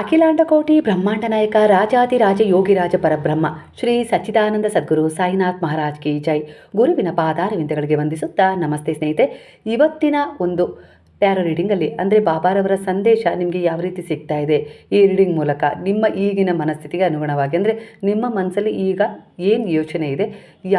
ಅಖಿಲಾಂಡಕೋಟಿ ಬ್ರಹ್ಮಾಂಡ ನಾಯಕ ರಾಜಾದಿರಾಜ ಯೋಗಿರಾಜ ಪರಬ್ರಹ್ಮ, ಶ್ರೀ ಸಚ್ಚಿದಾನಂದ ಸದ್ಗುರು ಸಾಯಿನಾಥ್ ಮಹಾರಾಜ್ ಕಿ ಜೈ. ಗುರುವಿನ ಪಾದಾರವಿಂದಗಳಿಗೆ ವಂದಿಸುತ್ತಾ ನಮಸ್ತೆ ಸ್ನೇಹಿತೆ ಇವತ್ತಿನ ಒಂದು ಟ್ಯಾರೋ ರೀಡಿಂಗಲ್ಲಿ ಅಂದರೆ ಬಾಬಾರವರ ಸಂದೇಶ ನಿಮಗೆ ಯಾವ ರೀತಿ ಸಿಗ್ತಾ ಇದೆ? ಈ ರೀಡಿಂಗ್ ಮೂಲಕ ನಿಮ್ಮ ಈಗಿನ ಮನಸ್ಥಿತಿಗೆ ಅನುಗುಣವಾಗಿ ಅಂದರೆ ನಿಮ್ಮ ಮನಸ್ಸಲ್ಲಿ ಈಗ ಏನು ಯೋಚನೆ ಇದೆ?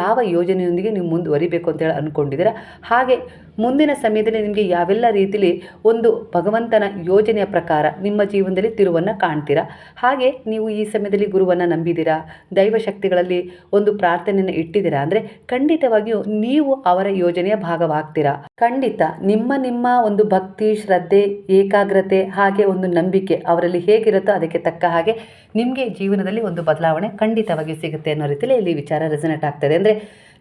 ಯಾವ ಯೋಜನೆಯೊಂದಿಗೆ ನೀವು ಮುಂದುವರಿಬೇಕು ಅಂತೇಳಿ ಅಂದ್ಕೊಂಡಿದ್ದೀರಾ ಹಾಗೆ ಮುಂದಿನ ಸಮಯದಲ್ಲಿ ನಿಮಗೆ ಯಾವೆಲ್ಲ ರೀತಿಲಿ ಒಂದು ಭಗವಂತನ ಯೋಜನೆಯ ಪ್ರಕಾರ ನಿಮ್ಮ ಜೀವನದಲ್ಲಿ ತಿರುವನ್ನು ಕಾಣ್ತೀರಾ? ಹಾಗೆ ನೀವು ಈ ಸಮಯದಲ್ಲಿ ಗುರುವನ್ನು ನಂಬಿದ್ದೀರಾ ದೈವ ಶಕ್ತಿಗಳಲ್ಲಿ ಒಂದು ಪ್ರಾರ್ಥನೆಯನ್ನು ಇಟ್ಟಿದ್ದೀರಾ ಅಂದರೆ ಖಂಡಿತವಾಗಿಯೂ ನೀವು ಅವರ ಯೋಜನೆಯ ಭಾಗವಾಗ್ತೀರಾ? ಖಂಡಿತ. ನಿಮ್ಮ ನಿಮ್ಮ ಒಂದು ಭಕ್ತಿ, ಶ್ರದ್ಧೆ, ಏಕಾಗ್ರತೆ ಹಾಗೆ ಒಂದು ನಂಬಿಕೆ ಅವರಲ್ಲಿ ಹೇಗಿರುತ್ತೋ ಅದಕ್ಕೆ ತಕ್ಕ ಹಾಗೆ ನಿಮಗೆ ಜೀವನದಲ್ಲಿ ಒಂದು ಬದಲಾವಣೆ ಖಂಡಿತವಾಗಿ ಸಿಗುತ್ತೆ ಅನ್ನೋ ರೀತಿಯಲ್ಲಿ ಇಲ್ಲಿ ವಿಚಾರ ರೆಸನೆಟ್ ಆಗ್ತದೆ. ಅಂದರೆ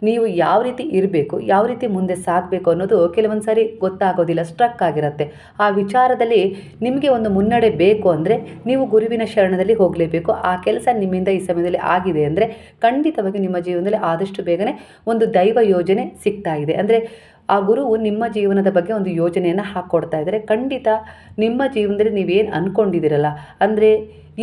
ನೀವು ಯಾವ ರೀತಿ ಇರಬೇಕು, ಯಾವ ರೀತಿ ಮುಂದೆ ಸಾಗಬೇಕು ಅನ್ನೋದು ಕೆಲವೊಂದು ಸಾರಿ ಗೊತ್ತಾಗೋದಿಲ್ಲ, ಸ್ಟ್ರಕ್ ಆಗಿರುತ್ತೆ. ಆ ವಿಚಾರದಲ್ಲಿ ನಿಮಗೆ ಒಂದು ಮುನ್ನಡೆ ಬೇಕು ಅಂದರೆ ನೀವು ಗುರುವಿನ ಶರಣದಲ್ಲಿ ಹೋಗಲೇಬೇಕು. ಆ ಕೆಲಸ ನಿಮ್ಮಿಂದ ಈ ಸಮಯದಲ್ಲಿ ಆಗಿದೆ ಅಂದರೆ ಖಂಡಿತವಾಗಿ ನಿಮ್ಮ ಜೀವನದಲ್ಲಿ ಆದಷ್ಟು ಬೇಗನೆ ಒಂದು ದೈವ ಯೋಜನೆ ಸಿಗ್ತಾ ಇದೆ. ಅಂದರೆ ಆ ಗುರುವು ನಿಮ್ಮ ಜೀವನದ ಬಗ್ಗೆ ಒಂದು ಯೋಜನೆಯನ್ನು ಹಾಕ್ಕೊಡ್ತಾ ಇದ್ದಾರೆ. ಖಂಡಿತ ನಿಮ್ಮ ಜೀವನದಲ್ಲಿ ನೀವೇನು ಅಂದ್ಕೊಂಡಿದ್ದೀರಲ್ಲ ಅಂದರೆ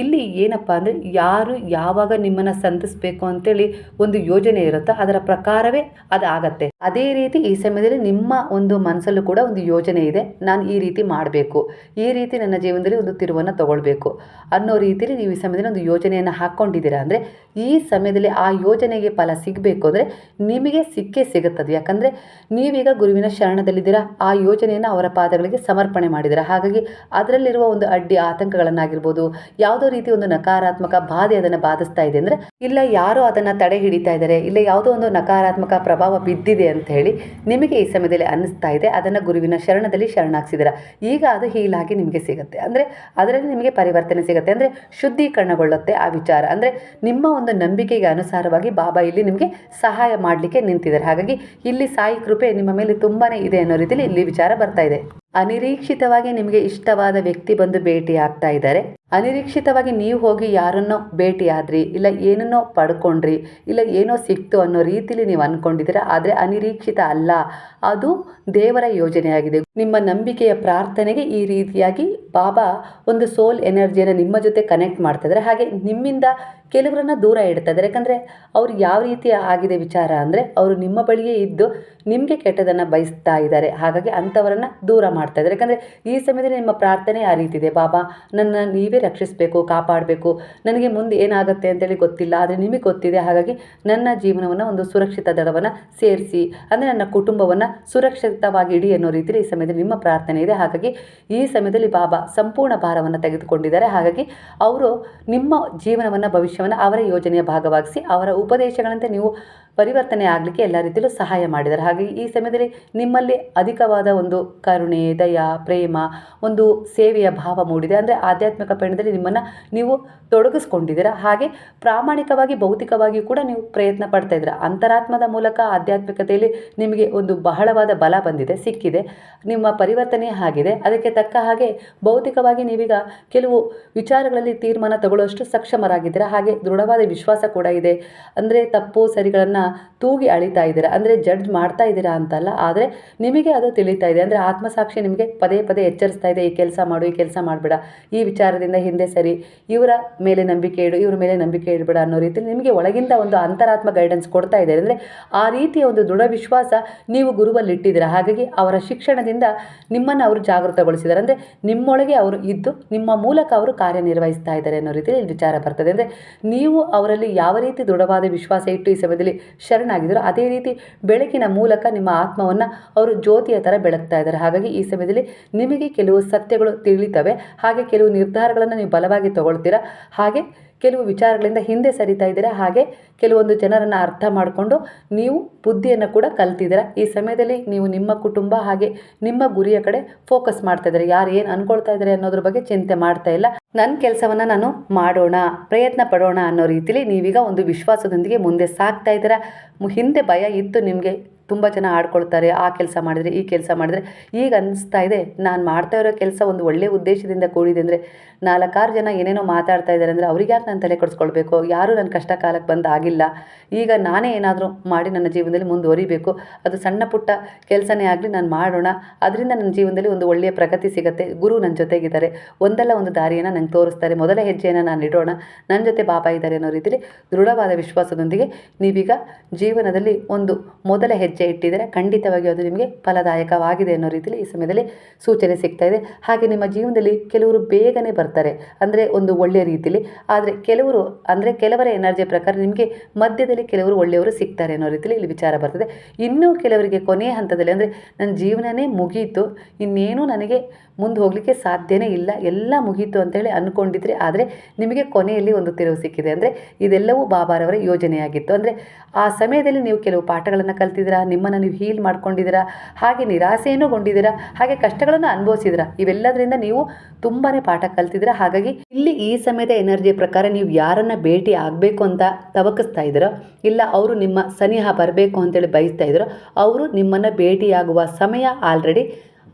ಇಲ್ಲಿ ಏನಪ್ಪ ಅಂದರೆ ಯಾರು ಯಾವಾಗ ನಿಮ್ಮನ್ನು ಸಂಧಿಸ್ಬೇಕು ಅಂತೇಳಿ ಒಂದು ಯೋಜನೆ ಇರುತ್ತೋ ಅದರ ಪ್ರಕಾರವೇ ಅದು ಆಗತ್ತೆ. ಅದೇ ರೀತಿ ಈ ಸಮಯದಲ್ಲಿ ನಿಮ್ಮ ಒಂದು ಮನಸ್ಸಲ್ಲೂ ಕೂಡ ಒಂದು ಯೋಜನೆ ಇದೆ, ನಾನು ಈ ರೀತಿ ಮಾಡಬೇಕು, ಈ ರೀತಿ ನನ್ನ ಜೀವನದಲ್ಲಿ ಒಂದು ತಿರುವನ್ನು ತಗೊಳ್ಬೇಕು ಅನ್ನೋ ರೀತಿಯಲ್ಲಿ ನೀವು ಈ ಸಮಯದಲ್ಲಿ ಒಂದು ಯೋಜನೆಯನ್ನು ಹಾಕ್ಕೊಂಡಿದ್ದೀರಾ ಅಂದರೆ ಈ ಸಮಯದಲ್ಲಿ ಆ ಯೋಜನೆಗೆ ಫಲ ಸಿಗಬೇಕು ಅಂದರೆ ನಿಮಗೆ ಸಿಕ್ಕೇ ಸಿಗುತ್ತದೆ. ಯಾಕಂದರೆ ನೀವೀಗ ಗುರುವಿನ ಶರಣದಲ್ಲಿದ್ದೀರಾ, ಆ ಯೋಜನೆಯನ್ನು ಅವರ ಪಾದಗಳಿಗೆ ಸಮರ್ಪಣೆ ಮಾಡಿದ್ದೀರಾ. ಹಾಗಾಗಿ ಅದರಲ್ಲಿರುವ ಒಂದು ಅಡ್ಡಿ ಆತಂಕಗಳನ್ನಾಗಿರ್ಬೋದು, ಯಾವುದೋ ರೀತಿ ಒಂದು ನಕಾರಾತ್ಮಕ ಬಾಧೆ ಅದನ್ನು ಬಾಧಿಸ್ತಾ ಇದೆ ಅಂದರೆ, ಇಲ್ಲ ಯಾರೋ ಅದನ್ನು ತಡೆ ಹಿಡಿತಾ ಇದ್ದಾರೆ ಇಲ್ಲ ಯಾವುದೋ ಒಂದು ನಕಾರಾತ್ಮಕ ಪ್ರಭಾವ ಬಿದ್ದಿದೆ ಅಂತ ಹೇಳಿ ನಿಮಗೆ ಈ ಸಮಯದಲ್ಲಿ ಅನ್ನಿಸ್ತಾ ಇದೆ, ಅದನ್ನು ಗುರುವಿನ ಶರಣದಲ್ಲಿ ಶರಣಾಗಿಸಿದ್ದೀರಾ ಈಗ ಅದು ಹೀಲಾಗಿ ನಿಮಗೆ ಸಿಗುತ್ತೆ. ಅಂದರೆ ಅದರಲ್ಲಿ ನಿಮಗೆ ಪರಿವರ್ತನೆ ಸಿಗುತ್ತೆ. ಅಂದರೆ ಶುದ್ಧೀಕರಣಗೊಳ್ಳುತ್ತೆ ಆ ವಿಚಾರ. ಅಂದರೆ ನಿಮ್ಮ ಒಂದು ನಂಬಿಕೆಗೆ ಅನುಸಾರವಾಗಿ ಬಾಬಾ ಇಲ್ಲಿ ನಿಮಗೆ ಸಹಾಯ ಮಾಡಲಿಕ್ಕೆ ನಿಂತಿದ್ದಾರೆ. ಹಾಗಾಗಿ ಇಲ್ಲಿ ಸಾಯಿ ಕೃಪೆ ನಿಮ್ಮ ಮೇಲೆ ತುಂಬಾ ಇದೆ ಅನ್ನೋ ರೀತಿಯಲ್ಲಿ ಇಲ್ಲಿ ವಿಚಾರ ಬರ್ತಾ ಇದೆ. ಅನಿರೀಕ್ಷಿತವಾಗಿ ನಿಮಗೆ ಇಷ್ಟವಾದ ವ್ಯಕ್ತಿ ಬಂದು ಭೇಟಿ ಆಗ್ತಾ ಇದ್ದಾರೆ. ಅನಿರೀಕ್ಷಿತವಾಗಿ ನೀವು ಹೋಗಿ ಯಾರನ್ನೋ ಭೇಟಿಯಾದ್ರಿ, ಇಲ್ಲ ಏನನ್ನೋ ಪಡ್ಕೊಂಡ್ರಿ, ಇಲ್ಲ ಏನೋ ಸಿಕ್ತು ಅನ್ನೋ ರೀತಿಲಿ ನೀವು ಅಂದ್ಕೊಂಡಿದ್ದೀರಾ ಆದರೆ ಅನಿರೀಕ್ಷಿತ ಅಲ್ಲ. ಅದು ದೇವರ ಯೋಜನೆಯಾಗಿದೆ. ನಿಮ್ಮ ನಂಬಿಕೆಯ ಪ್ರಾರ್ಥನೆಗೆ ಈ ರೀತಿಯಾಗಿ ಬಾಬಾ ಒಂದು ಸೋಲ್ ಎನರ್ಜಿಯನ್ನು ನಿಮ್ಮ ಜೊತೆ ಕನೆಕ್ಟ್ ಮಾಡ್ತಾ ಇದ್ದಾರೆ. ಹಾಗೆ ನಿಮ್ಮಿಂದ ಕೆಲವರನ್ನ ದೂರ ಇಡ್ತಾಯಿದ್ದಾರೆ ಯಾಕಂದರೆ ಅವ್ರು ಯಾವ ರೀತಿ ಆಗಿದೆ ವಿಚಾರ ಅಂದರೆ ಅವರು ನಿಮ್ಮ ಬಳಿಯೇ ಇದ್ದು ನಿಮಗೆ ಕೆಟ್ಟದನ್ನು ಬಯಸ್ತಾ ಇದ್ದಾರೆ. ಹಾಗಾಗಿ ಅಂಥವರನ್ನು ದೂರ ಮಾಡ್ತಾ ಇದ್ದಾರೆ. ಯಾಕಂದರೆ ಈ ಸಮಯದಲ್ಲಿ ನಿಮ್ಮ ಪ್ರಾರ್ಥನೆ ಆ ರೀತಿ ಇದೆ. ಬಾಬಾ, ನನ್ನ ನೀವೇ ರಕ್ಷಿಸಬೇಕು, ಕಾಪಾಡಬೇಕು. ನನಗೆ ಮುಂದೆ ಏನಾಗುತ್ತೆ ಅಂತೇಳಿ ಗೊತ್ತಿಲ್ಲ, ಆದರೆ ನಿಮಗೆ ಗೊತ್ತಿದೆ. ಹಾಗಾಗಿ ನನ್ನ ಜೀವನವನ್ನು ಒಂದು ಸುರಕ್ಷಿತ ದಳವನ್ನು ಸೇರಿಸಿ, ಅಂದರೆ ನನ್ನ ಕುಟುಂಬವನ್ನು ಸುರಕ್ಷಿತವಾಗಿ ಇಡಿ ಅನ್ನೋ ರೀತಿಯಲ್ಲಿ ಈ ಸಮಯದಲ್ಲಿ ನಿಮ್ಮ ಪ್ರಾರ್ಥನೆ ಇದೆ. ಹಾಗಾಗಿ ಈ ಸಮಯದಲ್ಲಿ ಬಾಬಾ ಸಂಪೂರ್ಣ ಭಾರವನ್ನು ತೆಗೆದುಕೊಂಡಿದ್ದಾರೆ. ಹಾಗಾಗಿ ಅವರು ನಿಮ್ಮ ಜೀವನವನ್ನು ಭವಿಷ್ಯವನ್ನು ಅವರ ಯೋಜನೆಯ ಭಾಗವಾಗಿಸಿ ಅವರ ಉಪದೇಶಗಳಂತೆ ನೀವು ಪರಿವರ್ತನೆ ಆಗಲಿಕ್ಕೆ ಎಲ್ಲ ರೀತಿಯಲ್ಲೂ ಸಹಾಯ ಮಾಡಿದ್ದಾರೆ. ಹಾಗಾಗಿ ಈ ಸಮಯದಲ್ಲಿ ನಿಮ್ಮಲ್ಲಿ ಅಧಿಕವಾದ ಒಂದು ಕರುಣೆ, ದಯ, ಪ್ರೇಮ, ಒಂದು ಸೇವೆಯ ಭಾವ ಮೂಡಿದೆ. ಅಂದರೆ ಆಧ್ಯಾತ್ಮಿಕ ಪಯಣದಲ್ಲಿ ನಿಮ್ಮನ್ನು ನೀವು ತೊಡಗಿಸ್ಕೊಂಡಿದ್ದೀರಾ? ಹಾಗೆ ಪ್ರಾಮಾಣಿಕವಾಗಿ ಭೌತಿಕವಾಗಿ ಕೂಡ ನೀವು ಪ್ರಯತ್ನ ಪಡ್ತಾ ಇದ್ದೀರಾ? ಅಂತರಾತ್ಮದ ಮೂಲಕ ಆಧ್ಯಾತ್ಮಿಕತೆಯಲ್ಲಿ ನಿಮಗೆ ಒಂದು ಬಹಳವಾದ ಬಲ ಬಂದಿದೆ, ಸಿಕ್ಕಿದೆ, ನಿಮ್ಮ ಪರಿವರ್ತನೆ ಆಗಿದೆ. ಅದಕ್ಕೆ ತಕ್ಕ ಹಾಗೆ ಭೌತಿಕವಾಗಿ ನೀವೀಗ ಕೆಲವು ವಿಚಾರಗಳಲ್ಲಿ ತೀರ್ಮಾನ ತಗೊಳ್ಳುವಷ್ಟು ಸಕ್ಷಮರಾಗಿದ್ದೀರಾ? ಹಾಗೆ ದೃಢವಾದ ವಿಶ್ವಾಸ ಕೂಡ ಇದೆ. ಅಂದರೆ ತಪ್ಪು ಸರಿಗಳನ್ನು ತೂಗಿ ಅಳಿತಾ ಇದ್ದೀರಾ? ಅಂದರೆ ಜಡ್ಜ್ ಮಾಡ್ತಾ ಇದ್ದೀರಾ ಅಂತಲ್ಲ, ಆದರೆ ನಿಮಗೆ ಅದು ತಿಳಿತಾ ಇದೆ. ಅಂದರೆ ಆತ್ಮಸಾಕ್ಷಿ ನಿಮಗೆ ಪದೇ ಪದೇ ಎಚ್ಚರಿಸ್ತಾ ಇದೆ, ಈ ಕೆಲಸ ಮಾಡು, ಈ ಕೆಲಸ ಮಾಡಬೇಡ, ಈ ವಿಚಾರದಿಂದ ಹಿಂದೆ ಸರಿ, ಇವರ ಮೇಲೆ ನಂಬಿಕೆ ಇಡು, ಇವರ ಮೇಲೆ ನಂಬಿಕೆ ಇಡಬೇಡ ಅನ್ನೋ ರೀತಿಯಲ್ಲಿ ನಿಮಗೆ ಒಳಗಿಂದ ಒಂದು ಅಂತರಾತ್ಮ ಗೈಡೆನ್ಸ್ ಕೊಡ್ತಾ ಇದೆ ಅಂದರೆ ಆ ರೀತಿಯ ಒಂದು ದೃಢ ವಿಶ್ವಾಸ ನೀವು ಗುರುವಲ್ಲಿ ಇಟ್ಟಿದ್ದೀರಾ? ಹಾಗಾಗಿ ಅವರ ಶಿಕ್ಷಣದಿಂದ ನಿಮ್ಮನ್ನು ಅವರು ಜಾಗೃತಗೊಳಿಸಿದ್ದಾರೆ. ಅಂದರೆ ನಿಮ್ಮೊಳಗೆ ಅವರು ಇದ್ದು, ನಿಮ್ಮ ಮೂಲಕ ಅವರು ಕಾರ್ಯನಿರ್ವಹಿಸ್ತಾ ಇದ್ದಾರೆ ಅನ್ನೋ ರೀತಿಯಲ್ಲಿ ವಿಚಾರ ಬರ್ತದೆ. ಅಂದರೆ ನೀವು ಅವರಲ್ಲಿ ಯಾವ ರೀತಿ ದೃಢವಾದ ವಿಶ್ವಾಸ ಇಟ್ಟು ಈ ಸಮಯದಲ್ಲಿ ಶರಣಾಗಿದ್ದರು. ಅದೇ ರೀತಿ ಬೆಳಕಿನ ಮೂಲಕ ನಿಮ್ಮ ಆತ್ಮವನ್ನು ಅವರು ಜ್ಯೋತಿಯ ಥರ ಬೆಳಗ್ತಾ ಇದ್ದಾರೆ. ಹಾಗಾಗಿ ಈ ಸಮಯದಲ್ಲಿ ನಿಮಗೆ ಕೆಲವು ಸತ್ಯಗಳು ತಿಳಿತವೆ ಹಾಗೆ ಕೆಲವು ನಿರ್ಧಾರಗಳನ್ನು ನೀವು ಬಲವಾಗಿ ತಗೊಳ್ತೀರಾ? ಹಾಗೆ ಕೆಲವು ವಿಚಾರಗಳಿಂದ ಹಿಂದೆ ಸರಿತಾ ಇದ್ದೀರಾ? ಹಾಗೆ ಕೆಲವೊಂದು ಜನರನ್ನು ಅರ್ಥ ಮಾಡಿಕೊಂಡು ನೀವು ಬುದ್ಧಿಯನ್ನು ಕೂಡ ಕಲ್ತಿದ್ದೀರಾ? ಈ ಸಮಯದಲ್ಲಿ ನೀವು ನಿಮ್ಮ ಕುಟುಂಬ ಹಾಗೆ ನಿಮ್ಮ ಗುರಿಯ ಕಡೆ ಫೋಕಸ್ ಮಾಡ್ತಾ ಇದ್ದಾರೆ? ಯಾರು ಏನು ಅನ್ಕೊಳ್ತಾ ಇದ್ದಾರೆ ಅನ್ನೋದ್ರ ಬಗ್ಗೆ ಚಿಂತೆ ಮಾಡ್ತಾ ಇಲ್ಲ. ನನ್ನ ಕೆಲಸವನ್ನು ನಾನು ಮಾಡೋಣ, ಪ್ರಯತ್ನ ಪಡೋಣ ಅನ್ನೋ ರೀತಿಲಿ ನೀವೀಗ ಒಂದು ವಿಶ್ವಾಸದೊಂದಿಗೆ ಮುಂದೆ ಸಾಗ್ತಾ ಇದ್ದೀರಾ? ಹಿಂದೆ ಭಯ ಇತ್ತು ನಿಮಗೆ. ತುಂಬ ಜನ ಆಡ್ಕೊಳ್ತಾರೆ, ಆ ಕೆಲಸ ಮಾಡಿದರೆ ಈ ಕೆಲಸ ಮಾಡಿದರೆ. ಈಗ ಅನ್ನಿಸ್ತಾ ಇದೆ, ನಾನು ಮಾಡ್ತಾ ಇರೋ ಕೆಲಸ ಒಂದು ಒಳ್ಳೆಯ ಉದ್ದೇಶದಿಂದ ಕೂಡಿದೆ ಅಂದರೆ ನಾಲ್ಕಾರು ಜನ ಏನೇನೋ ಮಾತಾಡ್ತಾ ಇದ್ದಾರೆ ಅಂದರೆ ಅವ್ರಿಗೆ ಯಾಕೆ ನಾನು ತಲೆ ಕೊಡಿಸ್ಕೊಳ್ಬೇಕು? ಯಾರೂ ನನ್ನ ಕಷ್ಟ ಕಾಲಕ್ಕೆ ಬಂದು ಈಗ ನಾನೇ ಏನಾದರೂ ಮಾಡಿ ನನ್ನ ಜೀವನದಲ್ಲಿ ಮುಂದುವರಿಬೇಕು. ಅದು ಸಣ್ಣ ಪುಟ್ಟ ಕೆಲಸನೇ ಆಗಲಿ ನಾನು ಮಾಡೋಣ. ಅದರಿಂದ ನನ್ನ ಜೀವನದಲ್ಲಿ ಒಂದು ಒಳ್ಳೆಯ ಪ್ರಗತಿ ಸಿಗುತ್ತೆ. ಗುರು ನನ್ನ ಜೊತೆಗಿದ್ದಾರೆ. ಒಂದಲ್ಲ ಒಂದು ದಾರಿಯನ್ನು ನಂಗೆ ತೋರಿಸ್ತಾರೆ. ಮೊದಲ ಹೆಜ್ಜೆಯನ್ನು ನಾನು ಇಡೋಣ. ನನ್ನ ಜೊತೆ ಬಾಬಾ ಇದ್ದಾರೆ ಅನ್ನೋ ರೀತಿಯಲ್ಲಿ ದೃಢವಾದ ವಿಶ್ವಾಸದೊಂದಿಗೆ ನೀವೀಗ ಜೀವನದಲ್ಲಿ ಒಂದು ಮೊದಲ ಹೆಜ್ಜೆ ಇಟ್ಟಿದ್ದೀರ ಖಂಡಿತವಾಗಿ ಅದು ನಿಮಗೆ ಫಲದಾಯಕವಾಗಿದೆ ಅನ್ನೋ ರೀತಿಯಲ್ಲಿ ಈ ಸಮಯದಲ್ಲಿ ಸೂಚನೆ ಸಿಗ್ತಾ ಇದೆ. ಹಾಗೆ ನಿಮ್ಮ ಜೀವನದಲ್ಲಿ ಕೆಲವರು ಬೇಗನೆ ಬರ್ತಾರೆ ಅಂದರೆ ಒಂದು ಒಳ್ಳೆಯ ರೀತಿಯಲ್ಲಿ ಆದರೆ ಕೆಲವರು ಅಂದರೆ ಕೆಲವರ ಎನರ್ಜಿ ಪ್ರಕಾರ ನಿಮಗೆ ಮಧ್ಯದಲ್ಲಿ ಕೆಲವರು ಒಳ್ಳೆಯವರು ಸಿಗ್ತಾರೆ ಅನ್ನೋ ರೀತಿಯಲ್ಲಿ ಇಲ್ಲಿ ವಿಚಾರ ಬರ್ತದೆ. ಇನ್ನೂ ಕೆಲವರಿಗೆ ಕೊನೆಯ ಹಂತದಲ್ಲಿ ಅಂದರೆ ನನ್ನ ಜೀವನನೇ ಮುಗಿಯಿತು ಇನ್ನೇನು ನನಗೆ ಮುಂದೆ ಹೋಗಲಿಕ್ಕೆ ಸಾಧ್ಯನೇ ಇಲ್ಲ, ಎಲ್ಲ ಮುಗೀತು ಅಂತೇಳಿ ಅಂದ್ಕೊಂಡಿದ್ರೆ ಆದರೆ ನಿಮಗೆ ಕೊನೆಯಲ್ಲಿ ಒಂದು ತಿರುವು ಸಿಕ್ಕಿದೆ. ಅಂದರೆ ಇದೆಲ್ಲವೂ ಬಾಬಾರವರ ಯೋಜನೆಯಾಗಿತ್ತು. ಅಂದರೆ ಆ ಸಮಯದಲ್ಲಿ ನೀವು ಕೆಲವು ಪಾಠಗಳನ್ನು ಕಲ್ತಿದ್ದೀರಾ? ನಿಮ್ಮನ್ನು ನೀವು ಹೀಲ್ ಮಾಡ್ಕೊಂಡಿದ್ದೀರಾ? ಹಾಗೆ ನಿರಾಸೆಯನ್ನು ಗೊಂಡಿದ್ದೀರಾ ಹಾಗೆ ಕಷ್ಟಗಳನ್ನು ಅನುಭವಿಸಿದ್ರ ಇವೆಲ್ಲದರಿಂದ ನೀವು ತುಂಬಾ ಪಾಠ ಕಲ್ತಿದ್ದೀರಾ? ಹಾಗಾಗಿ ಇಲ್ಲಿ ಈ ಸಮಯದ ಎನರ್ಜಿ ಪ್ರಕಾರ ನೀವು ಯಾರನ್ನು ಭೇಟಿ ಆಗಬೇಕು ಅಂತ ತವಕಿಸ್ತಾ ಇದ್ದೀರೋ? ಇಲ್ಲ ಅವರು ನಿಮ್ಮ ಸನಿಹ ಬರಬೇಕು ಅಂತೇಳಿ ಬಯಸ್ತಾ ಇದ್ದೀರೋ? ಅವರು ನಿಮ್ಮನ್ನು ಭೇಟಿಯಾಗುವ ಸಮಯ ಆಲ್ರೆಡಿ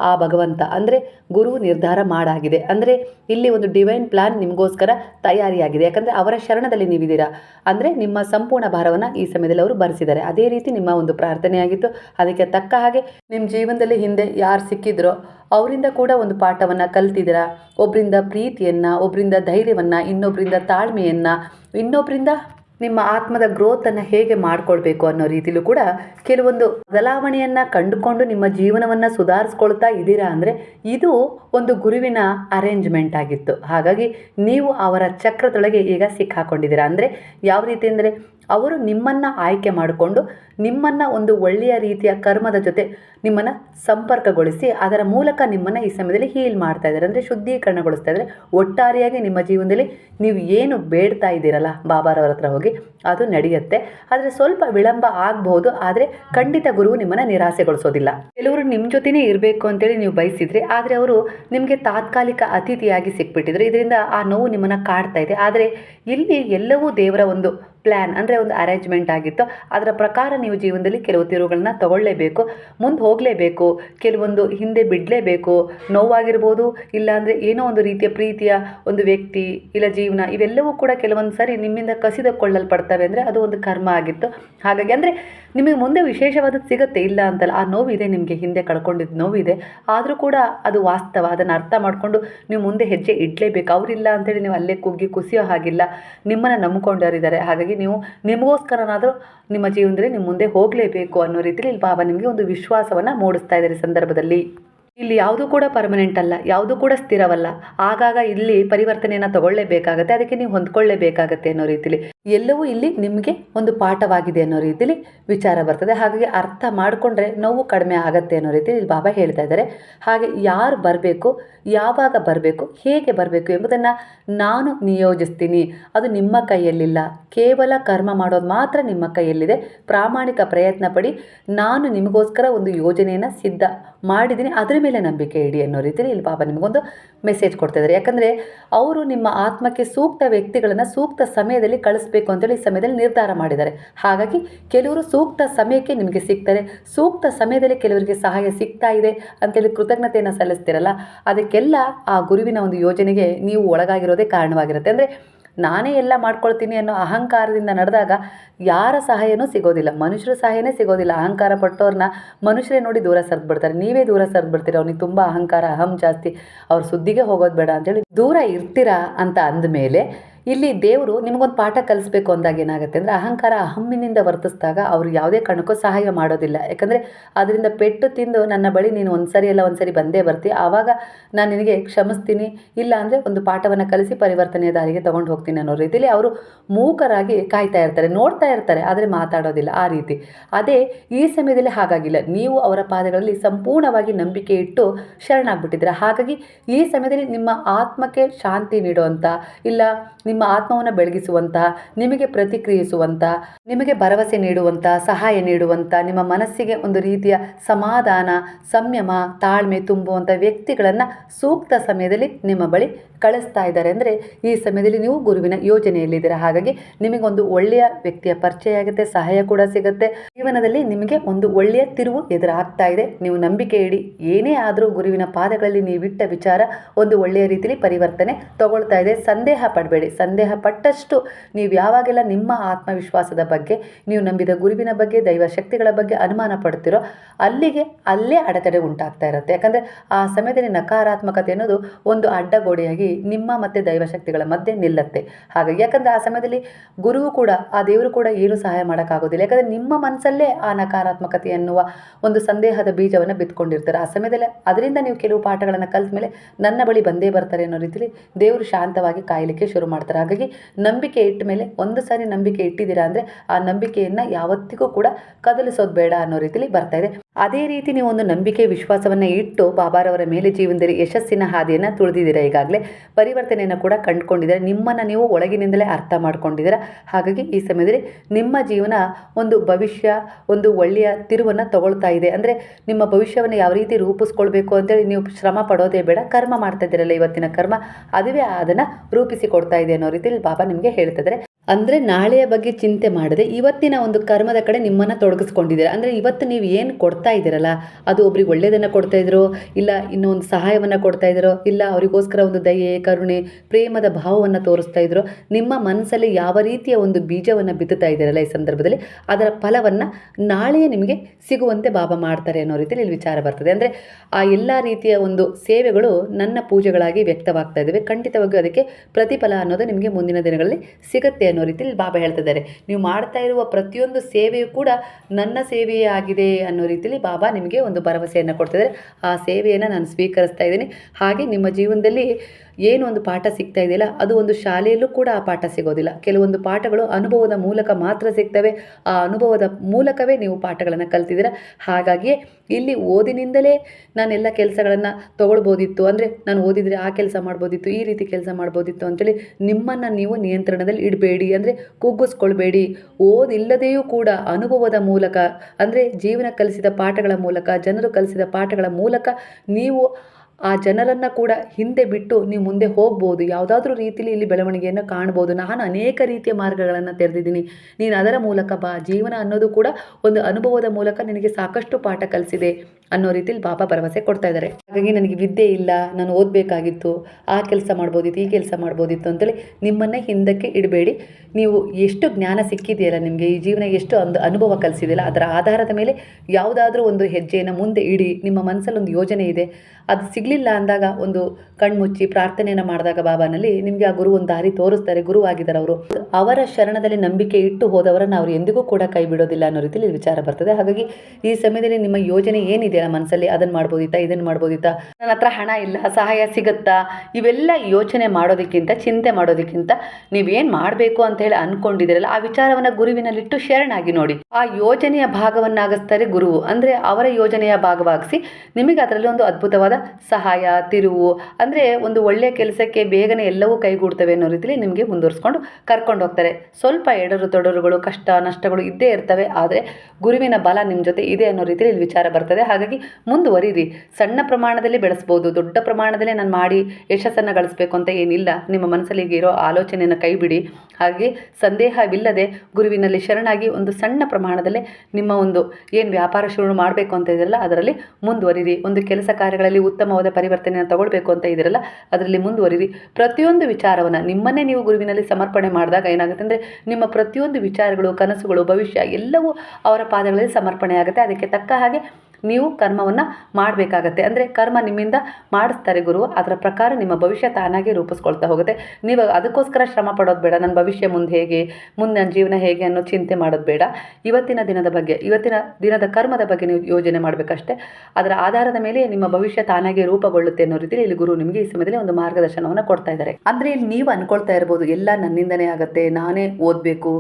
ಆ ಭಗವಂತ. ಅಂದರೆ ಗುರು ನಿರ್ಧಾರ ಮಾಡಾಗಿದೆ. ಅಂದರೆ ಇಲ್ಲಿ ಒಂದು ಡಿವೈನ್ ಪ್ಲಾನ್ ನಿಮಗೋಸ್ಕರ ತಯಾರಿಯಾಗಿದೆ. ಯಾಕಂದರೆ ಅವರ ಶರಣದಲ್ಲಿ ನೀವಿದ್ದೀರಾ? ಅಂದರೆ ನಿಮ್ಮ ಸಂಪೂರ್ಣ ಭಾರವನ್ನು ಈ ಸಮಯದಲ್ಲಿ ಅವರು ಭರಿಸಿದ್ದಾರೆ ಅದೇ ರೀತಿ ನಿಮ್ಮ ಒಂದು ಪ್ರಾರ್ಥನೆಯಾಗಿತ್ತು ಅದಕ್ಕೆ ತಕ್ಕ ಹಾಗೆ ನಿಮ್ಮ ಜೀವನದಲ್ಲಿ ಹಿಂದೆ ಯಾರು ಸಿಕ್ಕಿದ್ರೋ ಅವರಿಂದ ಕೂಡ ಒಂದು ಪಾಠವನ್ನು ಕಲ್ತಿದ್ದೀರಾ? ಒಬ್ಬರಿಂದ ಪ್ರೀತಿಯನ್ನು ಒಬ್ಬರಿಂದ ಧೈರ್ಯವನ್ನು ಇನ್ನೊಬ್ಬರಿಂದ ತಾಳ್ಮೆಯನ್ನು ಇನ್ನೊಬ್ಬರಿಂದ ನಿಮ್ಮ ಆತ್ಮದ ಗ್ರೋತನ್ನು ಹೇಗೆ ಮಾಡ್ಕೊಳ್ಬೇಕು ಅನ್ನೋ ರೀತಿಲೂ ಕೂಡ ಕೆಲವೊಂದು ಬದಲಾವಣೆಯನ್ನು ಕಂಡುಕೊಂಡು ನಿಮ್ಮ ಜೀವನವನ್ನು ಸುಧಾರಿಸ್ಕೊಳ್ತಾ ಇದ್ದೀರಾ ಅಂದರೆ ಇದು ಒಂದು ಗುರುವಿನ ಅರೇಂಜ್ಮೆಂಟ್ ಆಗಿತ್ತು. ಹಾಗಾಗಿ ನೀವು ಅವರ ಚಕ್ರದೊಳಗೆ ಈಗ ಸಿಕ್ಕಾಕೊಂಡಿದ್ದೀರಾ. ಅಂದರೆ ಯಾವ ರೀತಿ ಅಂದರೆ ಅವರು ನಿಮ್ಮನ್ನು ಆಯ್ಕೆ ಮಾಡಿಕೊಂಡು ನಿಮ್ಮನ್ನು ಒಂದು ಒಳ್ಳೆಯ ರೀತಿಯ ಕರ್ಮದ ಜೊತೆ ನಿಮ್ಮನ್ನು ಸಂಪರ್ಕಗೊಳಿಸಿ ಅದರ ಮೂಲಕ ನಿಮ್ಮನ್ನು ಈ ಸಮಯದಲ್ಲಿ ಹೀಲ್ ಮಾಡ್ತಾ ಇದ್ದಾರೆ. ಅಂದರೆ ಶುದ್ಧೀಕರಣಗೊಳಿಸ್ತಾ ಇದ್ದಾರೆ. ಒಟ್ಟಾರೆಯಾಗಿ ನಿಮ್ಮ ಜೀವನದಲ್ಲಿ ನೀವು ಏನು ಬೇಡ್ತಾ ಇದ್ದೀರಲ್ಲ, ಬಾಬಾರವರ ಹತ್ರ ಹೋಗಿ ಅದು ನಡೆಯುತ್ತೆ. ಆದರೆ ಸ್ವಲ್ಪ ವಿಳಂಬ ಆಗಬಹುದು, ಆದರೆ ಖಂಡಿತ ಗುರುವು ನಿಮ್ಮನ್ನು ನಿರಾಸೆಗೊಳಿಸೋದಿಲ್ಲ. ಕೆಲವರು ನಿಮ್ಮ ಜೊತೆನೇ ಇರಬೇಕು ಅಂತೇಳಿ ನೀವು ಬಯಸಿದ್ರಿ, ಆದರೆ ಅವರು ನಿಮಗೆ ತಾತ್ಕಾಲಿಕ ಅತಿಥಿಯಾಗಿ ಸಿಕ್ಬಿಟ್ಟಿದ್ರು. ಇದರಿಂದ ಆ ನೋವು ನಿಮ್ಮನ್ನು ಕಾಡ್ತಾ ಇದೆ. ಆದರೆ ಇಲ್ಲಿ ಎಲ್ಲವೂ ದೇವರ ಒಂದು ಪ್ಲ್ಯಾನ್ ಅಂದರೆ ಒಂದು ಅರೇಂಜ್ಮೆಂಟ್ ಆಗಿತ್ತು. ಅದರ ಪ್ರಕಾರ ನೀವು ಜೀವನದಲ್ಲಿ ಕೆಲವು ತಿರುವುಗಳನ್ನ ತಗೊಳ್ಳೇಬೇಕು, ಮುಂದೆ ಹೋಗಲೇಬೇಕು, ಕೆಲವೊಂದು ಹಿಂದೆ ಬಿಡಲೇಬೇಕು, ನೋವಾಗಿರ್ಬೋದು, ಇಲ್ಲಾಂದರೆ ಏನೋ ಒಂದು ರೀತಿಯ ಪ್ರೀತಿಯ ಒಂದು ವ್ಯಕ್ತಿ ಇಲ್ಲ ಜೀವನ, ಇವೆಲ್ಲವೂ ಕೂಡ ಕೆಲವೊಂದು ಸಾರಿ ನಿಮ್ಮಿಂದ ಕಸಿದುಕೊಳ್ಳಲ್ಪಡ್ತವೆ ಅಂದರೆ ಅದು ಒಂದು ಕರ್ಮ ಆಗಿತ್ತು. ಹಾಗಾಗಿ ಅಂದರೆ ನಿಮಗೆ ಮುಂದೆ ವಿಶೇಷವಾದದ್ದು ಸಿಗುತ್ತೆ, ಇಲ್ಲ ಅಂತಲ್ಲ, ಆ ನೋವಿದೆ ನಿಮಗೆ ಹಿಂದೆ ಕಳ್ಕೊಂಡಿದ್ದ ನೋವಿದೆ. ಆದರೂ ಕೂಡ ಅದು ವಾಸ್ತವ, ಅದನ್ನು ಅರ್ಥ ಮಾಡಿಕೊಂಡು ನೀವು ಮುಂದೆ ಹೆಜ್ಜೆ ಇಡಲೇಬೇಕು. ಅವರಿಲ್ಲ ಅಂತೇಳಿ ನೀವು ಅಲ್ಲೇ ಕುಗ್ಗಿ ಕುಸಿಯೋ ಹಾಗಿಲ್ಲ. ನಿಮ್ಮನ್ನು ನಂಬ್ಕೊಂಡವರಿದ್ದಾರೆ. ಹಾಗಾಗಿ ನೀವು ನಿಮಗೋಸ್ಕರನಾದರೂ ನಿಮ್ಮ ಜೀವನದಲ್ಲಿ ನಿಮ್ಮ ಮುಂದೆ ಹೋಗಲೇಬೇಕು ಅನ್ನೋ ರೀತಿಯಲ್ಲಿ ಬಾಬಾ ನಿಮಗೆ ಒಂದು ವಿಶ್ವಾಸವನ್ನು ಮೂಡಿಸ್ತಾ ಇದ್ದಾರೆ ಸಂದರ್ಭದಲ್ಲಿ. ಇಲ್ಲಿ ಯಾವುದೂ ಕೂಡ ಪರ್ಮನೆಂಟ್ ಅಲ್ಲ, ಯಾವುದೂ ಕೂಡ ಸ್ಥಿರವಲ್ಲ. ಆಗಾಗ ಇಲ್ಲಿ ಪರಿವರ್ತನೆಯನ್ನು ತಗೊಳ್ಳೇಬೇಕಾಗತ್ತೆ, ಅದಕ್ಕೆ ನೀವು ಹೊಂದ್ಕೊಳ್ಳೇಬೇಕಾಗತ್ತೆ ಅನ್ನೋ ರೀತಿಲಿ. ಎಲ್ಲವೂ ಇಲ್ಲಿ ನಿಮಗೆ ಒಂದು ಪಾಠವಾಗಿದೆ ಅನ್ನೋ ರೀತಿಲಿ ವಿಚಾರ ಬರ್ತದೆ. ಹಾಗಾಗಿ ಅರ್ಥ ಮಾಡಿಕೊಂಡ್ರೆ ನೋವು ಕಡಿಮೆ ಆಗತ್ತೆ ಅನ್ನೋ ರೀತಿಲಿ ಇಲ್ಲಿ ಬಾಬಾ ಹೇಳ್ತಾ ಇದ್ದಾರೆ. ಹಾಗೆ ಯಾರು ಬರಬೇಕು, ಯಾವಾಗ ಬರಬೇಕು, ಹೇಗೆ ಬರಬೇಕು ಎಂಬುದನ್ನು ನಾನು ನಿಯೋಜಿಸ್ತೀನಿ. ಅದು ನಿಮ್ಮ ಕೈಯಲ್ಲಿಲ್ಲ. ಕೇವಲ ಕರ್ಮ ಮಾಡೋದು ಮಾತ್ರ ನಿಮ್ಮ ಕೈಯಲ್ಲಿದೆ. ಪ್ರಾಮಾಣಿಕ ಪ್ರಯತ್ನ ಪಡಿ. ನಾನು ನಿಮಗೋಸ್ಕರ ಒಂದು ಯೋಜನೆಯನ್ನು ಸಿದ್ಧ ಮಾಡಿದ್ದೀನಿ. ಅದರ ಮೇಲೆ ನಂಬಿಕೆ ಇಡಿ ಅನ್ನೋ ರೀತಿಯಲ್ಲಿ ಇಲ್ಲಿ ಬಾಬಾ ನಿಮಗೊಂದು ಮೆಸೇಜ್ ಕೊಡ್ತಾ ಇದ್ದಾರೆ. ಯಾಕಂದರೆ, ಅವರು ನಿಮ್ಮ ಆತ್ಮಕ್ಕೆ ಸೂಕ್ತ ವ್ಯಕ್ತಿಗಳನ್ನು ಸೂಕ್ತ ಸಮಯದಲ್ಲಿ ಕಳಿಸ್ಬೇಕು. ಅಂತೇಳಿ ಈ ಸಮಯದಲ್ಲಿ ನಿರ್ಧಾರ ಮಾಡಿದ್ದಾರೆ. ಹಾಗಾಗಿ ಕೆಲವರು ಸೂಕ್ತ ಸಮಯಕ್ಕೆ ನಿಮಗೆ ಸಿಗ್ತಾರೆ, ಸೂಕ್ತ ಸಮಯದಲ್ಲಿ ಕೆಲವರಿಗೆ ಸಹಾಯ ಸಿಗ್ತಾ ಇದೆ ಅಂತೇಳಿ ಕೃತಜ್ಞತೆಯನ್ನು ಸಲ್ಲಿಸ್ತಿರಲ್ಲ, ಅದಕ್ಕೆಲ್ಲ ಆ ಗುರುವಿನ ಒಂದು ಯೋಜನೆಗೆ ನೀವು ಒಳಗಾಗಿರೋದೇ ಕಾರಣವಾಗಿರುತ್ತೆ. ಅಂದರೆ ನಾನೇ ಎಲ್ಲ ಮಾಡ್ಕೊಳ್ತೀನಿ ಅನ್ನೋ ಅಹಂಕಾರದಿಂದ ನಡೆದಾಗ ಯಾರ ಸಹಾಯನೂ ಸಿಗೋದಿಲ್ಲ, ಮನುಷ್ಯರ ಸಹಾಯನೇ ಸಿಗೋದಿಲ್ಲ. ಅಹಂಕಾರ ಪಟ್ಟವ್ರನ್ನ ಮನುಷ್ಯರೇ ನೋಡಿ ದೂರ ಸರಿದು ಬಿಡ್ತಾರೆ. ನೀವೇ ದೂರ ಸರಿದು ಬಿಡ್ತೀರ, ಅವ್ನಿಗೆ ತುಂಬ ಅಹಂಕಾರ, ಅಹಂ ಜಾಸ್ತಿ, ಅವ್ರ ಸುದ್ದಿಗೆ ಹೋಗೋದು ಬೇಡ ಅಂತೇಳಿ ದೂರ ಇರ್ತೀರಾ ಅಂತ ಅಂದಮೇಲೆ ಇಲ್ಲಿ ದೇವರು ನಿಮಗೊಂದು ಪಾಠ ಕಲಿಸ್ಬೇಕು ಅಂದಾಗ ಏನಾಗುತ್ತೆ ಅಂದರೆ ಅಹಂಕಾರ ಅಹಮ್ಮಿನಿಂದ ವರ್ತಿಸಿದಾಗ ಅವರು ಯಾವುದೇ ಕಾರಣಕ್ಕೂ ಸಹಾಯ ಮಾಡೋದಿಲ್ಲ. ಯಾಕಂದರೆ ಅದರಿಂದ ಪೆಟ್ಟು ತಿಂದು ನನ್ನ ಬಳಿ ನೀನು ಒಂದು ಸರಿ ಎಲ್ಲ ಒಂದು ಸರಿ ಬಂದೇ ಬರ್ತೀಯ ಆವಾಗ ನಾನು ನಿನಗೆ ಕ್ಷಮಿಸ್ತೀನಿ, ಇಲ್ಲ ಅಂದರೆ ಒಂದು ಪಾಠವನ್ನು ಕಲಿಸಿ ಪರಿವರ್ತನೆಯ ದಾರಿಗೆ ತೊಗೊಂಡು ಹೋಗ್ತೀನಿ ಅನ್ನೋ ರೀತಿಯಲ್ಲಿ ಅವರು ಮೂಕರಾಗಿ ಕಾಯ್ತಾ ಇರ್ತಾರೆ, ನೋಡ್ತಾ ಇರ್ತಾರೆ, ಆದರೆ ಮಾತಾಡೋದಿಲ್ಲ ಆ ರೀತಿ. ಅದೇ ಈ ಸಮಯದಲ್ಲಿ ಹಾಗಾಗಿಲ್ಲ. ನೀವು ಅವರ ಪಾದಗಳಲ್ಲಿ ಸಂಪೂರ್ಣವಾಗಿ ನಂಬಿಕೆ ಇಟ್ಟು ಶರಣಾಗ್ಬಿಟ್ಟಿದ್ದೀರ. ಹಾಗಾಗಿ ಈ ಸಮಯದಲ್ಲಿ ನಿಮ್ಮ ಆತ್ಮಕ್ಕೆ ಶಾಂತಿ ನೀಡುವಂಥ ಇಲ್ಲ ನಿಮ್ಮ ನಿಮ್ಮ ಆತ್ಮವನ್ನು ಬೆಳಗಿಸುವಂತಹ ನಿಮಗೆ ಪ್ರತಿಕ್ರಿಯಿಸುವಂತಹ ನಿಮಗೆ ಭರವಸೆ ನೀಡುವಂಥ ಸಹಾಯ ನೀಡುವಂಥ ನಿಮ್ಮ ಮನಸ್ಸಿಗೆ ಒಂದು ರೀತಿಯ ಸಮಾಧಾನ, ಸಂಯಮ, ತಾಳ್ಮೆ ತುಂಬುವಂಥ ವ್ಯಕ್ತಿಗಳನ್ನು ಸೂಕ್ತ ಸಮಯದಲ್ಲಿ ನಿಮ್ಮ ಬಳಿ ಕಳಿಸ್ತಾ ಇದ್ದಾರೆ. ಅಂದರೆ ಈ ಸಮಯದಲ್ಲಿ ನೀವು ಗುರುವಿನ ಯೋಜನೆಯಲ್ಲಿದ್ದೀರಾ? ಹಾಗಾಗಿ ನಿಮಗೊಂದು ಒಳ್ಳೆಯ ವ್ಯಕ್ತಿಯ ಪರಿಚಯ ಆಗುತ್ತೆ, ಸಹಾಯ ಕೂಡ ಸಿಗುತ್ತೆ. ಜೀವನದಲ್ಲಿ ನಿಮಗೆ ಒಂದು ಒಳ್ಳೆಯ ತಿರುವು ಎದುರಾಗ್ತಾ ಇದೆ. ನೀವು ನಂಬಿಕೆ ಇಡಿ, ಏನೇ ಆದರೂ ಗುರುವಿನ ಪಾದಗಳಲ್ಲಿ ನೀವಿಟ್ಟ ವಿಚಾರ ಒಂದು ಒಳ್ಳೆಯ ರೀತಿಯಲ್ಲಿ ಪರಿವರ್ತನೆ ತಗೊಳ್ತಾ ಇದೆ. ಸಂದೇಹ ಪಡಬೇಡಿ. ಸಂದೇಹ ಪಟ್ಟಷ್ಟು ನೀವು ಯಾವಾಗೆಲ್ಲ ನಿಮ್ಮ ಆತ್ಮವಿಶ್ವಾಸದ ಬಗ್ಗೆ, ನೀವು ನಂಬಿದ ಗುರುವಿನ ಬಗ್ಗೆ, ದೈವ ಶಕ್ತಿಗಳ ಬಗ್ಗೆ ಅನುಮಾನ ಪಡ್ತಿರೋ ಅಲ್ಲಿಗೆ ಅಲ್ಲೇ ಅಡೆತಡೆ ಉಂಟಾಗ್ತಾ ಇರುತ್ತೆ. ಯಾಕಂದರೆ ಆ ಸಮಯದಲ್ಲಿ ನಕಾರಾತ್ಮಕತೆ ಅನ್ನೋದು ಒಂದು ಅಡ್ಡಗೋಡೆಯಾಗಿ ನಿಮ್ಮ ಮತ್ತು ದೈವಶಕ್ತಿಗಳ ಮಧ್ಯೆ ನಿಲ್ಲತ್ತೆ. ಹಾಗಾಗಿ ಯಾಕಂದರೆ ಆ ಸಮಯದಲ್ಲಿ ಗುರುವು ಕೂಡ, ಆ ದೇವರು ಕೂಡ ಏನು ಸಹಾಯ ಮಾಡೋಕ್ಕಾಗೋದಿಲ್ಲ. ಯಾಕಂದರೆ ನಿಮ್ಮ ಮನಸ್ಸಲ್ಲೇ ಆ ನಕಾರಾತ್ಮಕತೆ ಎನ್ನುವ ಒಂದು ಸಂದೇಹದ ಬೀಜವನ್ನು ಬಿತ್ಕೊಂಡಿರ್ತಾರೆ. ಆ ಸಮಯದಲ್ಲಿ ಅದರಿಂದ ನೀವು ಕೆಲವು ಪಾಠಗಳನ್ನು ಕಲಿತ ಮೇಲೆ ನನ್ನ ಬಳಿ ಬಂದೇ ಬರ್ತಾರೆ ಅನ್ನೋ ರೀತಿಯಲ್ಲಿ ದೇವರು ಶಾಂತವಾಗಿ ಕಾಯಲಿಕ್ಕೆ ಶುರು ಮಾಡ್ತಾರೆ. ಹಾಗಾಗಿ ನಂಬಿಕೆ ಇಟ್ಟ ಮೇಲೆ ಒಂದು ಸಾರಿ ನಂಬಿಕೆ ಇಟ್ಟಿದ್ದೀರಾ ಅಂದರೆ ಆ ನಂಬಿಕೆಯನ್ನು ಯಾವತ್ತಿಗೂ ಕೂಡ ಕದಲಿಸೋದು ಬೇಡ ಅನ್ನೋ ರೀತಿಯಲ್ಲಿ ಬರ್ತಾ ಇದೆ. ಅದೇ ರೀತಿ ನೀವು ಒಂದು ನಂಬಿಕೆ ವಿಶ್ವಾಸವನ್ನು ಇಟ್ಟು ಬಾಬಾರವರ ಮೇಲೆ ಜೀವನದಲ್ಲಿ ಯಶಸ್ಸಿನ ಹಾದಿಯನ್ನು ತುಳಿದಿದ್ದೀರಾ ಈಗಾಗಲೇ? ಪರಿವರ್ತನೆಯನ್ನು ಕೂಡ ಕಂಡುಕೊಂಡಿದ್ದೀರಾ? ನಿಮ್ಮನ್ನು ನೀವು ಒಳಗಿನಿಂದಲೇ ಅರ್ಥ ಮಾಡ್ಕೊಂಡಿದ್ದೀರಾ? ಹಾಗಾಗಿ ಈ ಸಮಯದಲ್ಲಿ ನಿಮ್ಮ ಜೀವನ ಒಂದು ಭವಿಷ್ಯ, ಒಂದು ಒಳ್ಳೆಯ ತಿರುವನ್ನು ತಗೊಳ್ತಾ ಇದೆ. ಅಂದರೆ ನಿಮ್ಮ ಭವಿಷ್ಯವನ್ನು ಯಾವ ರೀತಿ ರೂಪಿಸ್ಕೊಳ್ಬೇಕು ಅಂತೇಳಿ ನೀವು ಶ್ರಮ ಪಡೋದೇ ಬೇಡ. ಕರ್ಮ ಮಾಡ್ತಾ ಇದ್ದೀರಲ್ಲ ಇವತ್ತಿನ ಕರ್ಮ. ಅದುವೇ ಅದನ್ನು ರೂಪಿಸಿಕೊಡ್ತಾ ಇದೆ ರೀತಿಯಲ್ಲಿ ಬಾಬಾ ನಿಮಗೆ ಹೇಳ್ತಿದ್ದಾರೆ ಅಂದರೆ ನಾಳೆಯ ಬಗ್ಗೆ ಚಿಂತೆ ಮಾಡದೆ ಇವತ್ತಿನ ಒಂದು ಕರ್ಮದ ಕಡೆ ನಿಮ್ಮನ್ನು ತೊಡಗಿಸ್ಕೊಂಡಿದ್ದೀರಾ. ಅಂದರೆ ಇವತ್ತು ನೀವು ಏನು ಕೊಡ್ತಾ ಇದ್ದೀರಲ್ಲ, ಅದು ಒಬ್ರಿಗೆ ಒಳ್ಳೆಯದನ್ನು ಕೊಡ್ತಾ ಇದ್ರೋ, ಇಲ್ಲ ಇನ್ನೂ ಒಂದು ಸಹಾಯವನ್ನು ಕೊಡ್ತಾ ಇದ್ರೋ, ಇಲ್ಲ ಅವರಿಗೋಸ್ಕರ ಒಂದು ದಯೆ, ಕರುಣೆ, ಪ್ರೇಮದ ಭಾವವನ್ನು ತೋರಿಸ್ತಾ ಇದ್ರೋ, ನಿಮ್ಮ ಮನಸ್ಸಲ್ಲಿ ಯಾವ ರೀತಿಯ ಒಂದು ಬೀಜವನ್ನು ಬಿತ್ತುತ್ತಾ ಇದ್ದೀರಲ್ಲ ಈ ಸಂದರ್ಭದಲ್ಲಿ, ಅದರ ಫಲವನ್ನು ನಾಳೆಯೇ ನಿಮಗೆ ಸಿಗುವಂತೆ ಬಾಬಾ ಮಾಡ್ತಾರೆ ಅನ್ನೋ ರೀತಿಯಲ್ಲಿ ಇಲ್ಲಿ ವಿಚಾರ ಬರ್ತದೆ. ಅಂದರೆ ಆ ಎಲ್ಲ ರೀತಿಯ ಒಂದು ಸೇವೆಗಳು ನನ್ನ ಪೂಜೆಗಳಾಗಿ ವ್ಯಕ್ತವಾಗ್ತಾ ಇದ್ದಾವೆ. ಖಂಡಿತವಾಗಿಯೂ ಅದಕ್ಕೆ ಪ್ರತಿಫಲ ಅನ್ನೋದು ನಿಮಗೆ ಮುಂದಿನ ದಿನಗಳಲ್ಲಿ ಸಿಗುತ್ತೆ ಅನ್ನೋ ರೀತಿಯಲ್ಲಿ ಬಾಬಾ ಹೇಳ್ತಿದ್ದಾರೆ. ನೀವು ಮಾಡ್ತಾ ಇರುವ ಪ್ರತಿಯೊಂದು ಸೇವೆಯೂ ಕೂಡ ನನ್ನ ಸೇವೆಯೇ ಆಗಿದೆ ಅನ್ನೋ ರೀತಿಯಲ್ಲಿ ಬಾಬಾ ನಿಮಗೆ ಒಂದು ಭರವಸೆಯನ್ನು ಕೊಡ್ತಿದ್ದಾರೆ. ಆ ಸೇವೆಯನ್ನು ನಾನು ಸ್ವೀಕರಿಸ್ತಾ ಇದ್ದೀನಿ. ಹಾಗೆ ನಿಮ್ಮ ಜೀವನದಲ್ಲಿ ಏನು ಒಂದು ಪಾಠ ಸಿಗ್ತಾ ಇದೆಯಲ್ಲ, ಅದು ಒಂದು ಶಾಲೆಯಲ್ಲೂ ಕೂಡ ಆ ಪಾಠ ಸಿಗೋದಿಲ್ಲ. ಕೆಲವೊಂದು ಪಾಠಗಳು ಅನುಭವದ ಮೂಲಕ ಮಾತ್ರ ಸಿಗ್ತವೆ. ಆ ಅನುಭವದ ಮೂಲಕವೇ ನೀವು ಪಾಠಗಳನ್ನು ಕಲ್ತಿದ್ದೀರ. ಹಾಗಾಗಿಯೇ ಇಲ್ಲಿ ಓದಿನಿಂದಲೇ ನಾನೆಲ್ಲ ಕೆಲಸಗಳನ್ನು ತೊಗೊಳ್ಬೋದಿತ್ತು ಅಂದರೆ, ನಾನು ಓದಿದರೆ ಆ ಕೆಲಸ ಮಾಡ್ಬೋದಿತ್ತು, ಈ ರೀತಿ ಕೆಲಸ ಮಾಡ್ಬೋದಿತ್ತು ಅಂತೇಳಿ ನಿಮ್ಮನ್ನು ನೀವು ನಿಯಂತ್ರಣದಲ್ಲಿ ಇಡಬೇಡಿ ಅಂದರೆ, ಕುಗ್ಗಿಸ್ಕೊಳ್ಬೇಡಿ. ಓದಿಲ್ಲದೆಯೂ ಕೂಡ ಅನುಭವದ ಮೂಲಕ ಅಂದರೆ, ಜೀವನ ಕಲಿಸಿದ ಪಾಠಗಳ ಮೂಲಕ, ಜನರು ಕಲಿಸಿದ ಪಾಠಗಳ ಮೂಲಕ ನೀವು ಆ ಜನರನ್ನು ಕೂಡ ಹಿಂದೆ ಬಿಟ್ಟು ನೀವು ಮುಂದೆ ಹೋಗ್ಬೋದು. ಯಾವುದಾದ್ರೂ ರೀತಿಯಲ್ಲಿ ಇಲ್ಲಿ ಬೆಳವಣಿಗೆಯನ್ನು ಕಾಣ್ಬೋದು. ನಾನು ಅನೇಕ ರೀತಿಯ ಮಾರ್ಗಗಳನ್ನು ತೆರೆದಿದ್ದೀನಿ. ನೀನು ಅದರ ಮೂಲಕ ಬಾ. ಜೀವನ ಅನ್ನೋದು ಕೂಡ ಒಂದು ಅನುಭವದ ಮೂಲಕ ನಿನಗೆ ಸಾಕಷ್ಟು ಪಾಠ ಕಲಿಸಿದೆ ಅನ್ನೋ ರೀತಿಯಲ್ಲಿ ಬಾಬಾ ಭರವಸೆ ಕೊಡ್ತಾ ಇದ್ದಾರೆ ಹಾಗಾಗಿ ನನಗೆ ವಿದ್ಯೆ ಇಲ್ಲ. ನಾನು ಓದಬೇಕಾಗಿತ್ತು. ಆ ಕೆಲಸ ಮಾಡ್ಬೋದಿತ್ತು, ಈ ಕೆಲಸ ಮಾಡ್ಬೋದಿತ್ತು ಅಂತೇಳಿ ನಿಮ್ಮನ್ನೇ ಹಿಂದಕ್ಕೆ ಇಡಬೇಡಿ. ನೀವು ಎಷ್ಟು ಜ್ಞಾನ ಸಿಕ್ಕಿದೆಯಲ್ಲ ನಿಮಗೆ, ಈ ಜೀವನ ಎಷ್ಟು ಒಂದು ಅನುಭವ ಕಲಿಸಿದೆಯಲ್ಲ, ಅದರ ಆಧಾರದ ಮೇಲೆ ಯಾವುದಾದ್ರೂ ಒಂದು ಹೆಜ್ಜೆಯನ್ನು ಮುಂದೆ ಇಡಿ. ನಿಮ್ಮ ಮನಸ್ಸಲ್ಲಿ ಒಂದು ಯೋಜನೆ ಇದೆ. ಅದು ಸಿಗಲಿಲ್ಲ ಅಂದಾಗ ಒಂದು ಕಣ್ಮುಚ್ಚಿ ಪ್ರಾರ್ಥನೆಯನ್ನು ಮಾಡಿದಾಗ ಬಾಬಾನಲ್ಲಿ ನಿಮಗೆ ಆ ಗುರು ಒಂದು ದಾರಿ ತೋರಿಸ್ತಾರೆ ಗುರುವಾಗಿದ್ದಾರೆ ಅವರು. ಅವರ ಶರಣದಲ್ಲಿ ನಂಬಿಕೆ ಇಟ್ಟು ಹೋದವರನ್ನು ಅವರು ಎಂದಿಗೂ ಕೂಡ ಕೈ ಬಿಡೋದಿಲ್ಲ ಅನ್ನೋ ರೀತಿಯಲ್ಲಿ ವಿಚಾರ ಬರ್ತದೆ. ಹಾಗಾಗಿ ಈ ಸಮಯದಲ್ಲಿ ನಿಮ್ಮ ಯೋಜನೆ ಏನಿದೆಯಲ್ಲ ಮನಸ್ಸಲ್ಲಿ? ಅದನ್ನು ಮಾಡ್ಬೋದಿತ್ತಾ? ಇದನ್ನು ಮಾಡ್ಬೋದಿತ್ತಾ? ನನ್ನ ಹತ್ರ ಹಣ ಇಲ್ಲ, ಸಹಾಯ ಸಿಗುತ್ತಾ? ಇವೆಲ್ಲ ಯೋಚನೆ ಮಾಡೋದಕ್ಕಿಂತ, ಚಿಂತೆ ಮಾಡೋದಕ್ಕಿಂತ ನೀವೇನು ಮಾಡಬೇಕು ಅಂತ ಹೇಳಿ ಅಂದ್ಕೊಂಡಿದ್ದೀರಲ್ಲ ಆ ವಿಚಾರವನ್ನು ಗುರುವಿನಲ್ಲಿಟ್ಟು ಶರಣಾಗಿ ನೋಡಿ. ಆ ಯೋಜನೆಯ ಭಾಗವನ್ನಾಗಿಸ್ತಾರೆ ಗುರುವು ಅಂದರೆ ಅವರ ಯೋಜನೆಯ ಭಾಗವಾಗಿಸಿ ನಿಮಗೆ ಅದರಲ್ಲಿ ಒಂದು ಅದ್ಭುತವಾದ ಸಹಾಯ, ತಿರುವು, ಅಂದರೆ ಒಂದು ಒಳ್ಳೆಯ ಕೆಲಸಕ್ಕೆ ಬೇಗನೆ ಎಲ್ಲವೂ ಕೈಗೂಡ್ತವೆ ಅನ್ನೋ ರೀತಿಲಿ ನಿಮಗೆ ಮುಂದುವರಿಸ್ಕೊಂಡು ಕರ್ಕೊಂಡು ಹೋಗ್ತಾರೆ. ಸ್ವಲ್ಪ ಎಡರು ತೊಡರುಗಳು, ಕಷ್ಟ, ನಷ್ಟಗಳು ಇದ್ದೇ ಇರ್ತವೆ, ಆದರೆ ಗುರುವಿನ ಬಲ ನಿಮ್ಮ ಜೊತೆ ಇದೆ ಅನ್ನೋ ರೀತಿಯಲ್ಲಿ ಇಲ್ಲಿ ವಿಚಾರ ಬರ್ತದೆ. ಹಾಗಾಗಿ ಮುಂದುವರಿರಿ. ಸಣ್ಣ ಪ್ರಮಾಣದಲ್ಲಿ ಬೆಳೆಸ್ಬೋದು, ದೊಡ್ಡ ಪ್ರಮಾಣದಲ್ಲಿ ನಾನು ಮಾಡಿ ಯಶಸ್ಸನ್ನು ಗಳಿಸ್ಬೇಕು ಅಂತ ಏನಿಲ್ಲ. ನಿಮ್ಮ ಮನಸ್ಸಲ್ಲಿ ಇರೋ ಆಲೋಚನೆಯನ್ನು ಕೈಬಿಡಿ. ಹಾಗೆ ಸಂದೇಹವಿಲ್ಲದೆ ಗುರುವಿನಲ್ಲಿ ಶರಣಾಗಿ ಒಂದು ಸಣ್ಣ ಪ್ರಮಾಣದಲ್ಲಿ ನಿಮ್ಮ ಒಂದು ಏನು ವ್ಯಾಪಾರ ಶುರು ಮಾಡಬೇಕು ಅಂತ ಇದೆಯಲ್ಲ, ಅದರಲ್ಲಿ ಮುಂದುವರಿರಿ. ಒಂದು ಕೆಲಸ ಕಾರ್ಯಗಳಲ್ಲಿ ಉತ್ತಮವಾದ ಪರಿವರ್ತನೆಯನ್ನು ತಗೊಳ್ಬೇಕು ಅಂತ ಇದ್ದೀರಲ್ಲ, ಅದರಲ್ಲಿ ಮುಂದುವರಿರಿ. ಪ್ರತಿಯೊಂದು ವಿಚಾರವನ್ನು ನಿಮ್ಮನ್ನೇ ನೀವು ಗುರುವಿನಲ್ಲಿ ಸಮರ್ಪಣೆ ಮಾಡಿದಾಗ ಏನಾಗುತ್ತೆ ಅಂದರೆ, ನಿಮ್ಮ ಪ್ರತಿಯೊಂದು ವಿಚಾರಗಳು, ಕನಸುಗಳು, ಭವಿಷ್ಯ ಎಲ್ಲವೂ ಅವರ ಪಾದಗಳಲ್ಲಿ ಸಮರ್ಪಣೆ ಆಗುತ್ತೆ. ಅದಕ್ಕೆ ತಕ್ಕ ಹಾಗೆ ನೀವು ಕರ್ಮವನ್ನು ಮಾಡಬೇಕಾಗತ್ತೆ. ಅಂದರೆ ಕರ್ಮ ನಿಮ್ಮಿಂದ ಮಾಡಿಸ್ತಾರೆ ಗುರು. ಅದರ ಪ್ರಕಾರ ನಿಮ್ಮ ಭವಿಷ್ಯ ತಾನಾಗಿ ರೂಪಿಸ್ಕೊಳ್ತಾ ಹೋಗುತ್ತೆ. ನೀವು ಅದಕ್ಕೋಸ್ಕರ ಶ್ರಮ ಪಡೋದು ಬೇಡ. ನನ್ನ ಭವಿಷ್ಯ ಮುಂದೆ ಹೇಗೆ? ಮುಂದೆ ನನ್ನ ಜೀವನ ಹೇಗೆ ಅನ್ನೋ ಚಿಂತೆ ಮಾಡೋದು ಬೇಡ. ಇವತ್ತಿನ ದಿನದ ಬಗ್ಗೆ, ಇವತ್ತಿನ ದಿನದ ಕರ್ಮದ ಬಗ್ಗೆ ನೀವು ಯೋಜನೆ ಮಾಡಬೇಕಷ್ಟೇ. ಅದರ ಆಧಾರದ ಮೇಲೆ ನಿಮ್ಮ ಭವಿಷ್ಯ ತಾನಾಗಿ ರೂಪುಗೊಳ್ಳುತ್ತೆ ಅನ್ನೋ ರೀತಿಯಲ್ಲಿ ಇಲ್ಲಿ ಗುರು ನಿಮಗೆ ಈ ಸಮಯದಲ್ಲಿ ಒಂದು ಮಾರ್ಗದರ್ಶನವನ್ನು ಕೊಡ್ತಾ ಇದ್ದಾರೆ. ಅಂದರೆ ಇಲ್ಲಿ ನೀವು ಅನ್ಕೊಳ್ತಾ ಇರ್ಬೋದು, ಎಲ್ಲ ನನ್ನಿಂದನೇ ಆಗುತ್ತೆ. ನಾನೇ ಓದಬೇಕು,